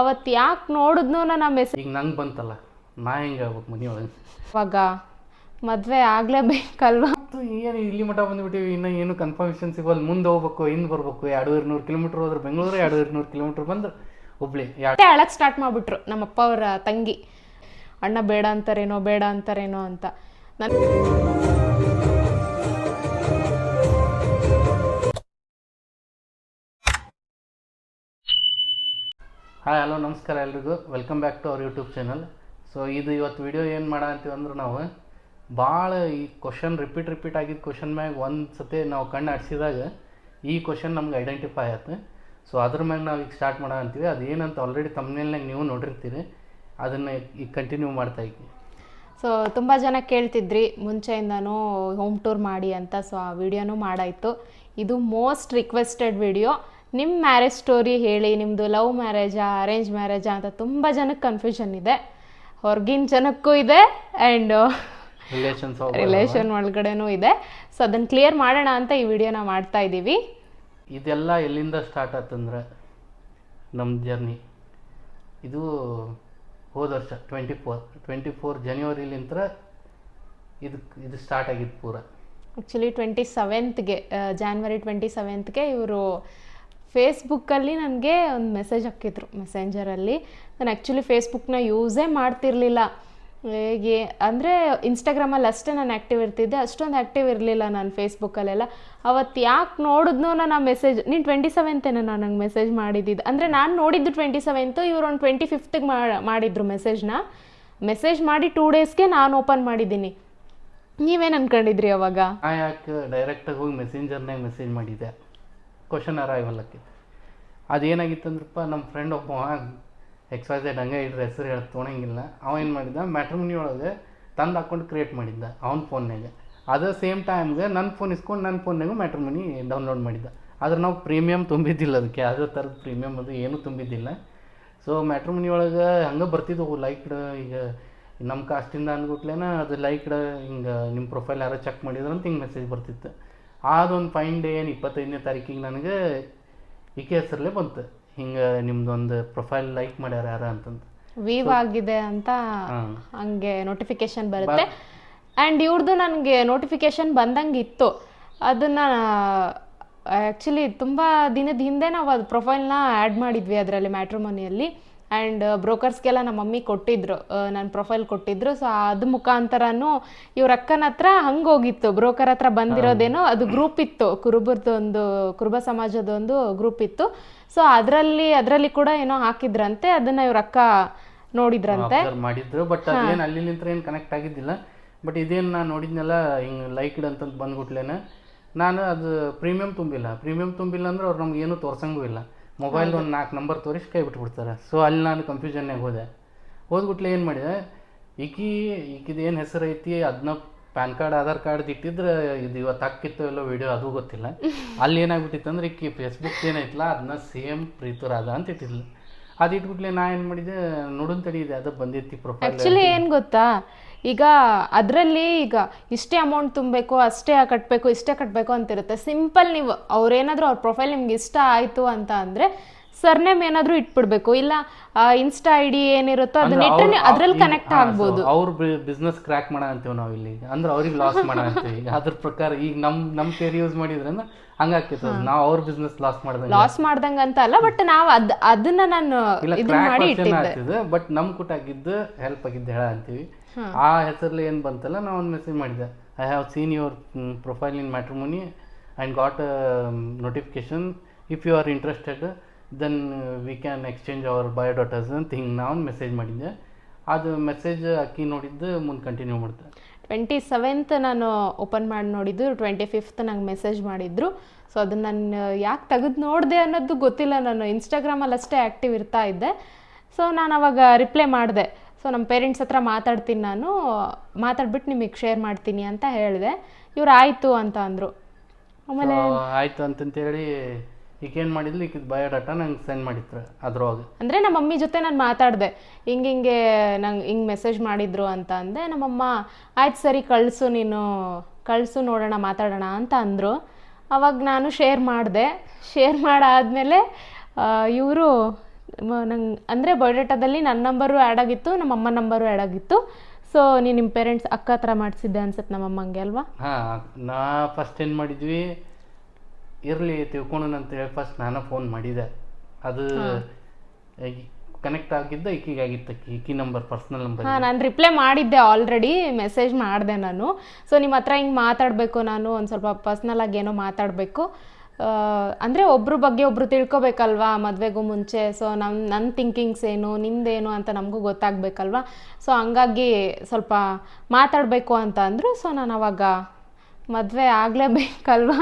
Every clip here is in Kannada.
ಅವತ್ತು ಯಾಕೆ ನೋಡಿದ್ನೋ ನಾ ಮೆಸೇಜ್ ಈಗ ನಂಗೆ ಬಂತಲ್ಲ ನಾ ಹೆಂಗೆ ಆಗ್ಬೇಕು ಮನೆಯೊಳಗೆ? ಇವಾಗ ಮದುವೆ ಆಗಲೇಬೇಕಲ್ವಾ? ಮತ್ತು ಏನು ಇಲ್ಲಿ ಮಠ ಬಂದ್ಬಿಟ್ಟಿವಿ ಇನ್ನೂ ಏನು ಕನ್ಫರ್ಮೇಷನ್ ಸಿಗೋಲ್ಲ. ಮುಂದೆ ಹೋಗ್ಬೇಕು ಹಿಂದೆ ಬರ್ಬೇಕು. ಎರಡು ನೂರು ಕಿಲೋಮೀಟ್ರ್ ಹೋದ್ರೆ ಬೆಂಗಳೂರು ಎರಡು ನೂರು ಕಿಲೋಮೀಟ್ರ್ ಬಂದು ಹುಬ್ಳಿ. ಎರಡು ಸ್ಟಾರ್ಟ್ ಮಾಡಿಬಿಟ್ರು ನಮ್ಮಪ್ಪ ಅವರ ತಂಗಿ. ಅಣ್ಣ ಬೇಡ ಅಂತಾರೇನೋ ಬೇಡ ಅಂತಾರೇನೋ ಅಂತ. ನನ್ ಹಾಯ್, ಹಲೋ, ನಮಸ್ಕಾರ ಎಲ್ರಿಗೂ. Welcome back to our YouTube channel so ಇದು ಇವತ್ತು ವಿಡಿಯೋ ಏನು ಮಾಡ ಅಂತೀವಿ ಅಂದ್ರೆ ನಾವು ಭಾಳ ಈ ಕ್ವಶನ್ ರಿಪೀಟ್ ರಿಪೀಟ್ ಆಗಿದ್ದ ಕ್ವಶನ್ ಮ್ಯಾಗ ಒಂದು ಸತಿ ನಾವು ಕಣ್ಣು ಆಡಿಸಿದಾಗ ಈ ಕ್ವಶನ್ ನಮ್ಗೆ ಐಡೆಂಟಿಫೈ ಆಯ್ತು. ಸೊ ಅದ್ರ ಮ್ಯಾಗ ನಾವು ಈಗ ಸ್ಟಾರ್ಟ್ ಮಾಡ ಅಂತೀವಿ. ಏನಂತ ಆಲ್ರೆಡಿ ತಮ್ಮನೇಲ್ನಾಗ ನೀವು ನೋಡಿರ್ತೀರಿ. ಅದನ್ನು ಈಗ ಕಂಟಿನ್ಯೂ ಮಾಡ್ತಾ ಇದ್ವಿ. ಸೊ ತುಂಬ ಜನ ಕೇಳ್ತಿದ್ರಿ, ಮುಂಚೆಯಿಂದನೂ ಹೋಮ್ ಟೂರ್ ಮಾಡಿ ಅಂತ. ಸೊ ಆ ವಿಡಿಯೋನೂ ಮಾಡಾಯಿತು. ಇದು ಮೋಸ್ಟ್ ರಿಕ್ವೆಸ್ಟೆಡ್ ವಿಡಿಯೋ ನಿಮ್ಮ ಮ್ಯಾರೇಜ್ ಸ್ಟೋರಿ ಹೇಳಿ ನಿಮ್ಮದು ಲವ್ ಮ್ಯಾರೇಜಾ ಅರೇಂಜ್ ಮ್ಯಾರೇಜಾ ಅಂತ ತುಂಬ ಜನಕ್ಕೆ ಕನ್ಫ್ಯೂಷನ್ ಇದೆ. ಹೊರಗಿನ ಜನಕ್ಕೂ ಇದೆ ಆ್ಯಂಡ್ ರಿಲೇಷನ್ ಒಳಗಡೆನೂ ಇದೆ. ಸೊ ಅದನ್ನು ಕ್ಲಿಯರ್ ಮಾಡೋಣ ಅಂತ ಈ ವಿಡಿಯೋನ ಮಾಡ್ತಾ ಇದ್ದೀವಿ ಇದೆಲ್ಲ ಎಲ್ಲಿಂದ ಸ್ಟಾರ್ಟ್ ಆತಂದ್ರೆ ನಮ್ಮ ಜರ್ನಿ ಇದು ಹೋದ ವರ್ಷ ಟ್ವೆಂಟಿ ಫೋರ್ ಟ್ವೆಂಟಿ ಫೋರ್ ಜನವರಿಲಿಂತ ಇದು ಇದು ಸ್ಟಾರ್ಟ್ ಆಗಿತ್ತು ಪೂರ ಆ್ಯಕ್ಚುಲಿ ಟ್ವೆಂಟಿ ಸೆವೆಂತ್ಗೆ ಜಾನ್ವರಿ ಟ್ವೆಂಟಿ ಸೆವೆಂತ್ಗೆ ಇವರು ಫೇಸ್ಬುಕ್ಕಲ್ಲಿ ನನಗೆ ಒಂದು ಮೆಸೇಜ್ ಹಾಕಿದ್ರು ಮೆಸೆಂಜರಲ್ಲಿ ನಾನು ಆ್ಯಕ್ಚುಲಿ ಫೇಸ್ಬುಕ್ನ ಯೂಸೇ ಮಾಡ್ತಿರ್ಲಿಲ್ಲ. ಹೇಗೆ, ಅಂದರೆ ಇನ್ಸ್ಟಾಗ್ರಾಮಲ್ಲಿ ಅಷ್ಟೇ ನಾನು ಆ್ಯಕ್ಟಿವ್ ಇರ್ತಿದ್ದೆ, ಅಷ್ಟೊಂದು ಆ್ಯಕ್ಟಿವ್ ಇರಲಿಲ್ಲ ನಾನು ಫೇಸ್ಬುಕ್ಕಲ್ಲೆಲ್ಲ ಅವತ್ತು ಯಾಕೆ ನೋಡಿದ್ನೋ ನಾನು ಮೆಸೇಜ್ ನೀನು ಟ್ವೆಂಟಿ ಸೆವೆಂತೇನೆ ನಾನು ನಂಗೆ ಮೆಸೇಜ್ ಮಾಡಿದ್ದಿದ್ದು ಅಂದರೆ ನಾನು ನೋಡಿದ್ದು ಟ್ವೆಂಟಿ ಸೆವೆಂತು ಇವ್ರು ಒಂದು ಟ್ವೆಂಟಿ ಫಿಫ್ತಿಗೆ ಮಾಡಿದ್ರು ಮೆಸೇಜ್ನ ಮೆಸೇಜ್ ಮಾಡಿ ಟೂ ಡೇಸ್ಗೆ ನಾನು ಓಪನ್ ಮಾಡಿದ್ದೀನಿ. ನೀವೇನು ಅನ್ಕೊಂಡಿದ್ರಿ ಅವಾಗ? ಡೈರೆಕ್ಟಾಗಿ ಹೋಗಿ ಮೆಸೆಂಜರ್ನಾಗ ಮೆಸೇಜ್ ಮಾಡಿದ್ದೆ? ಕ್ವಶನ್ ಅದು ಅದೇನಾಗಿತ್ತಂದ್ರಪ್ಪ ನಮ್ಮ ಫ್ರೆಂಡ್ ಒಬ್ಬ ಎಕ್ಸ್ ವೈ ಝೆಡ್ ಹಂಗೆ ಇಡ್ರ ಹೆಸರು ಹೇಳಿ ತೊಗೊಳಂಗಿಲ್ಲ. ಅವ ಏನು ಮಾಡಿದ್ದ ಮ್ಯಾಟ್ರಿಮನಿ ಒಳಗೆ ತಂದು ಹಾಕೊಂಡು ಕ್ರಿಯೇಟ್ ಮಾಡಿದ್ದ ಅವ್ನ ಫೋನ್ನಾಗೆ ಅದೇ ಸೇಮ್ ಟೈಮ್ಗೆ ನನ್ನ ಫೋನ್ ಇಸ್ಕೊಂಡು ನನ್ನ ಫೋನ್ನಾಗೂ ಮ್ಯಾಟ್ರಿಮನಿ ಡೌನ್ಲೋಡ್ ಮಾಡಿದ್ದ. ಆದ್ರೆ ನಾವು ಪ್ರೀಮಿಯಮ್ ತುಂಬಿದ್ದಿಲ್ಲ ಅದಕ್ಕೆ. ಯಾವುದೇ ಥರದ ಪ್ರೀಮಿಯಮ್ ಅದು ಏನೂ ತುಂಬಿದ್ದಿಲ್ಲ. ಸೊ ಮ್ಯಾಟ್ರಿಮನಿ ಒಳಗೆ ಹಂಗೆ ಬರ್ತಿದ್ದವು ಲೈಕ್ಡ್ ಈಗ ನಮ್ಮ ಕಾಸ್ಟಿಂದ ಅಂದ್ಬಿಟ್ಲೇನ ಅದು ಲೈಕ್ಡ್ ಹಿಂಗೆ ನಿಮ್ಮ ಪ್ರೊಫೈಲ್ ಯಾರೋ ಚೆಕ್ ಮಾಡಿದ್ರಂತ ಹಿಂಗೆ ಮೆಸೇಜ್ ಬರ್ತಿತ್ತು. ಅದೊಂದು ಫೈನ್ ಡೇ ಏನು ಇಪ್ಪತ್ತೈದನೇ ತಾರೀಕಿಗೆ ನನಗೆ ಈಕೆ ಹೆಸರಲ್ಲೇ ಬಂತು. ಹಿಂಗೆ ನಿಮ್ದೊಂದು ಪ್ರೊಫೈಲ್ ಲೈಕ್ ಮಾಡ್ಯಾರ ಯಾರ ಅಂತಂದು. ವೀವ್ ಆಗಿದೆ ಅಂತ ಹಂಗೆ ನೋಟಿಫಿಕೇಶನ್ ಬರುತ್ತೆ. ಆ್ಯಂಡ್ ಇವ್ರದ್ದು ನನಗೆ ನೋಟಿಫಿಕೇಶನ್ ಬಂದಂಗೆ ಇತ್ತು. ಅದನ್ನು ಆ್ಯಕ್ಚುಲಿ ತುಂಬ ದಿನದ ಹಿಂದೆ ನಾವು ಅದು ಪ್ರೊಫೈಲ್ನ ಆ್ಯಡ್ ಮಾಡಿದ್ವಿ ಅದರಲ್ಲಿ ಮ್ಯಾಟ್ರಿಮೋನಿಯಲ್ಲಿ ಆ್ಯಂಡ್ ಬ್ರೋಕರ್ಸ್ಗೆಲ್ಲ ನಮ್ಮ ಮಮ್ಮಿ ಕೊಟ್ಟಿದ್ರು ನನ್ನ ಪ್ರೊಫೈಲ್ ಕೊಟ್ಟಿದ್ರು. ಸೊ ಅದು ಮುಖಾಂತರನೂ ಇವ್ರ ಅಕ್ಕನ ಹತ್ರ ಹಂಗೆ ಹೋಗಿತ್ತು. ಬ್ರೋಕರ್ ಹತ್ರ ಬಂದಿರೋದೇನೋ ಅದು ಗ್ರೂಪ್ ಇತ್ತು. ಕುರುಬರ್ದು ಒಂದು ಕುರುಬ ಸಮಾಜದ ಒಂದು ಗ್ರೂಪ್ ಇತ್ತು. ಸೊ ಅದರಲ್ಲಿ ಅದರಲ್ಲಿ ಕೂಡ ಏನೋ ಹಾಕಿದ್ರಂತೆ. ಅದನ್ನ ಇವ್ರ ಅಕ್ಕ ನೋಡಿದ್ರಂತೆ. ಮಾಡಿದ್ರು. ಬಟ್ ಅದೇನ್ ಅಲ್ಲಿ ನಿಂತ್ರ ಏನು ಕನೆಕ್ಟ್ ಆಗಿದ್ದಿಲ್ಲ. ಬಟ್ ಇದೇನು ನಾನು ನೋಡಿದ್ನೆಲ್ಲ ಹಿಂಗೆ ಲೈಕ್ಡ್ ಅಂತಂದು ಬಂದ್ಬಿಟ್ಲೇನೆ. ನಾನು ಅದು ಪ್ರೀಮಿಯಂ ತುಂಬಿಲ್ಲ. ಪ್ರೀಮಿಯಂ ತುಂಬಿಲ್ಲ ಅಂದ್ರೆ ಅವ್ರು ನಮ್ಗೆ ಏನೂ ತೋರ್ಸಂಗೂ ಇಲ್ಲ. ಮೊಬೈಲ್ ಒಂದು ನಾಲ್ಕು ನಂಬರ್ ತೋರಿಸಿ ಕೈ ಬಿಟ್ಬಿಡ್ತಾರೆ. ಸೊ ಅಲ್ಲಿ ನಾನು ಕನ್ಫ್ಯೂಷನ್ನಾಗ ಹೋದೆ. ಹೋದ್ಬಿಟ್ಲೆ ಏನು ಮಾಡಿದೆ? ಈಕಿ ಈಕಿದು ಏನು ಹೆಸರು ಐತಿ? ಅದನ್ನ ಪ್ಯಾನ್ ಕಾರ್ಡ್ ಆಧಾರ್ ಕಾರ್ಡ್ ಇಟ್ಟಿದ್ರೆ ಇದು ಇವತ್ತು ಹಾಕಿತ್ತು ಎಲ್ಲೋ ವಿಡಿಯೋ ಅದು ಗೊತ್ತಿಲ್ಲ. ಅಲ್ಲಿ ಏನಾಗ್ಬಿಟ್ಟಿತ್ತು ಅಂದ್ರೆ ಈಕಿ ಫೇಸ್ಬುಕ್ ಏನೈತಲ್ಲ ಅದನ್ನ ಸೇಮ್ ಪ್ರೀತು ರಾಧ ಅಂತ ಇಟ್ಟಿದ್ಲು. ಅದು ಇಟ್ಬಿಟ್ಲೆ ನಾ ಏನು ಮಾಡಿದೆ? ನೋಡೋನ್ ತಡಿದೆ ಅದು ಬಂದೈತಿ ಪ್ರೊಫೈಲ್ ಆ್ಯಕ್ಚುಲಿ ಏನು ಗೊತ್ತಾ? ಈಗ ಅದರಲ್ಲಿ ಈಗ ಇಷ್ಟೇ ಅಮೌಂಟ್ ತುಂಬಬೇಕು ಅಷ್ಟೇ ಕಟ್ಟಬೇಕು ಇಷ್ಟೇ ಕಟ್ಟಬೇಕು ಅಂತಿರುತ್ತೆ. ಸಿಂಪಲ್ ನೀವು ಅವ್ರೇನಾದರೂ ಅವ್ರ ಪ್ರೊಫೈಲ್ ನಿಮ್ಗೆ ಇಷ್ಟ ಆಯಿತು ಅಂತ ಅಂದರೆ ಸರ್ನೇಮ್ ಏನಾದರೂ ಇಟ್ಬಿಡ್ಬೇಕು. ಇಲ್ಲ ಇನ್ಸ್ಟಾ ಐ ಡಿ ಏನಿರುತ್ತೋ ಅದನ್ನ ಇಟ್ಟರೆ ಅದ್ರಲ್ಲಿ ಕನೆಕ್ಟ್ ಆಗ್ಬೋದು. ಅವ್ರ ಬಿಸ್ನೆಸ್ ಕ್ರ್ಯಾಕ್ ಮಾಡ ಅಂತೀವಿ ನಾವು ಇಲ್ಲಿ. ಅಂದ್ರೆ ಅವ್ರಿಗೆ ಲಾಸ್ ಮಾಡ ಅಂತೀವಿ. ಅದ್ರ ಪ್ರಕಾರ ಈಗ ನಮ್ ನಮ್ ಪೇರ್ ಯೂಸ್ ಮಾಡಿದ್ರೆ ಹಂಗಾಗ್ತಿತ್ತು ನಾವು ಅವ್ರ ಬಿಸ್ನೆಸ್ ಲಾಸ್ ಮಾಡ್ದಂಗೆ. ಲಾಸ್ ಮಾಡ್ದಂಗೆ ಅಂತ ಅಲ್ಲ ಬಟ್ ನಾವು ಅದ್ ಅದನ್ನ ನಾನು ಇದು ಮಾಡಿ ಇಟ್ಟಿದ್ದೆ. ಬಟ್ ನಮ್ ಕುಟಾಗಿದ್ದು ಹೆಲ್ಪ್ ಆಗಿದ್ದು ಹೇಳ ಅಂತೀವಿ. ಆ ಹೆಸರಲ್ಲಿ ಏನು ಬಂತಲ್ಲ ನಾನು ಒಂದು ಮೆಸೇಜ್ ಮಾಡಿದೆ. I have seen your profile in matrimony and got notification if you are interested then we can exchange our biodatas ಅಂತ ಹಿಂಗೆ ನಾನು ಮೆಸೇಜ್ ಮಾಡಿದ್ದೆ. ಅದು ಮೆಸೇಜ್ ಅಕ್ಕಿ ನೋಡಿದ್ದು ಮುಂದೆ ಕಂಟಿನ್ಯೂ ಮಾಡ್ತಾರೆ ಟ್ವೆಂಟಿ ಸೆವೆಂತ್ ನಾನು ಓಪನ್ ಮಾಡಿ ನೋಡಿದ್ದು ಟ್ವೆಂಟಿ ಫಿಫ್ತ್ ನಂಗೆ ಮೆಸೇಜ್ ಮಾಡಿದ್ರು. ಸೊ ಅದನ್ನು ನಾನು ಯಾಕೆ ತೆಗೆದು ನೋಡಿದೆ ಅನ್ನೋದು ಗೊತ್ತಿಲ್ಲ. ನಾನು ಇನ್ಸ್ಟಾಗ್ರಾಮಲ್ಲಿ ಅಷ್ಟೇ ಆ್ಯಕ್ಟಿವ್ ಇರ್ತಾ ಇದ್ದೆ. ಸೊ ನಾನು ಅವಾಗ ರಿಪ್ಲೈ ಮಾಡಿದೆ. ಸೊ ನಮ್ಮ ಪೇರೆಂಟ್ಸ್ ಹತ್ರ ಮಾತಾಡ್ತೀನಿ ನಾನು. ಮಾತಾಡ್ಬಿಟ್ಟು ನಿಮಗೆ ಶೇರ್ ಮಾಡ್ತೀನಿ ಅಂತ ಹೇಳಿದೆ. ಇವ್ರು ಆಯಿತು ಅಂತ ಅಂದರು. ಆಮೇಲೆ ಆಯಿತು ಅಂತಂತೇಳಿ ಈಗ ಏನು ಮಾಡಿದ್ಲು? ಈಗ ಬಯೋಡಾಟಾ ನಂಗೆ ಸೆಂಡ್ ಮಾಡಿದ್ರು ಅದ್ರೊಳಗೆ. ಅಂದರೆ ನಮ್ಮ ಮಮ್ಮಿ ಜೊತೆ ನಾನು ಮಾತಾಡಿದೆ. ಹಿಂಗೆ ಹಿಂಗೆ ನಂಗೆ ಹಿಂಗೆ ಮೆಸೇಜ್ ಮಾಡಿದ್ರು ಅಂತ ಅಂದೆ. ನಮ್ಮಮ್ಮ ಆಯ್ತು ಸರಿ ಕಳಿಸು ನೀನು. ಕಳಿಸು ನೋಡೋಣ ಮಾತಾಡೋಣ ಅಂತ ಅಂದರು. ಅವಾಗ ನಾನು ಶೇರ್ ಮಾಡಿದೆ. ಶೇರ್ ಮಾಡಾದಮೇಲೆ ಇವರು ನಂಗೆ ಅಂದರೆ ಬಯೋಡೇಟಾದಲ್ಲಿ ನನ್ನ ನಂಬರು ಆ್ಯಡ್ ಆಗಿತ್ತು ನಮ್ಮ ಅಮ್ಮ ನಂಬರು ಆ್ಯಡ್ ಆಗಿತ್ತು. ಸೊ ನೀನು ನಿಮ್ಮ ಪೇರೆಂಟ್ಸ್ ಅಕ್ಕ ಹತ್ರ ಮಾಡಿಸಿದ್ದೆ ಅನ್ಸುತ್ತೆ ನಮ್ಮ ಅಮ್ಮಂಗೆ ಅಲ್ವಾ? ಹಾಂ ನಾ ಫಸ್ಟ್ ಏನು ಮಾಡಿದ್ವಿ ಇರಲಿ ಅಂತ ಅಂತೇಳಿ ಫಸ್ಟ್ ನಾನು ಫೋನ್ ಮಾಡಿದೆ. ಅದು ಕನೆಕ್ಟ್ ಆಗಿದ್ದ ಈಕಿಗೆ ಆಗಿತ್ತು ಈಕಿ ನಂಬರ್ ಪರ್ಸ್ನಲ್ ನಂಬರ್ ಹಾಂ ನಾನು ರಿಪ್ಲೈ ಮಾಡಿದ್ದೆ ಆಲ್ರೆಡಿ ಮೆಸೇಜ್ ಮಾಡಿದೆ ನಾನು. ಸೊ ನಿಮ್ಮ ಹತ್ರ ಹಿಂಗೆ ಮಾತಾಡಬೇಕು ನಾನು ಒಂದು ಸ್ವಲ್ಪ ಪರ್ಸ್ನಲ್ ಆಗಿ ಏನೋ ಮಾತಾಡಬೇಕು. ಅಂದರೆ ಒಬ್ರ ಬಗ್ಗೆ ಒಬ್ರು ತಿಳ್ಕೊಬೇಕಲ್ವಾ ಮದುವೆಗೂ ಮುಂಚೆ? ಸೊ ನಮ್ಮ ನನ್ನ ಥಿಂಕಿಂಗ್ಸ್ ಏನು ನಿಂದೇನು ಅಂತ ನಮಗೂ ಗೊತ್ತಾಗಬೇಕಲ್ವಾ? ಸೊ ಹಂಗಾಗಿ ಸ್ವಲ್ಪ ಮಾತಾಡಬೇಕು ಅಂತ ಅಂದರು. ಸೊ ನಾನು ಅವಾಗ ಮದುವೆ ಆಗಲೇಬೇಕಲ್ವಾ?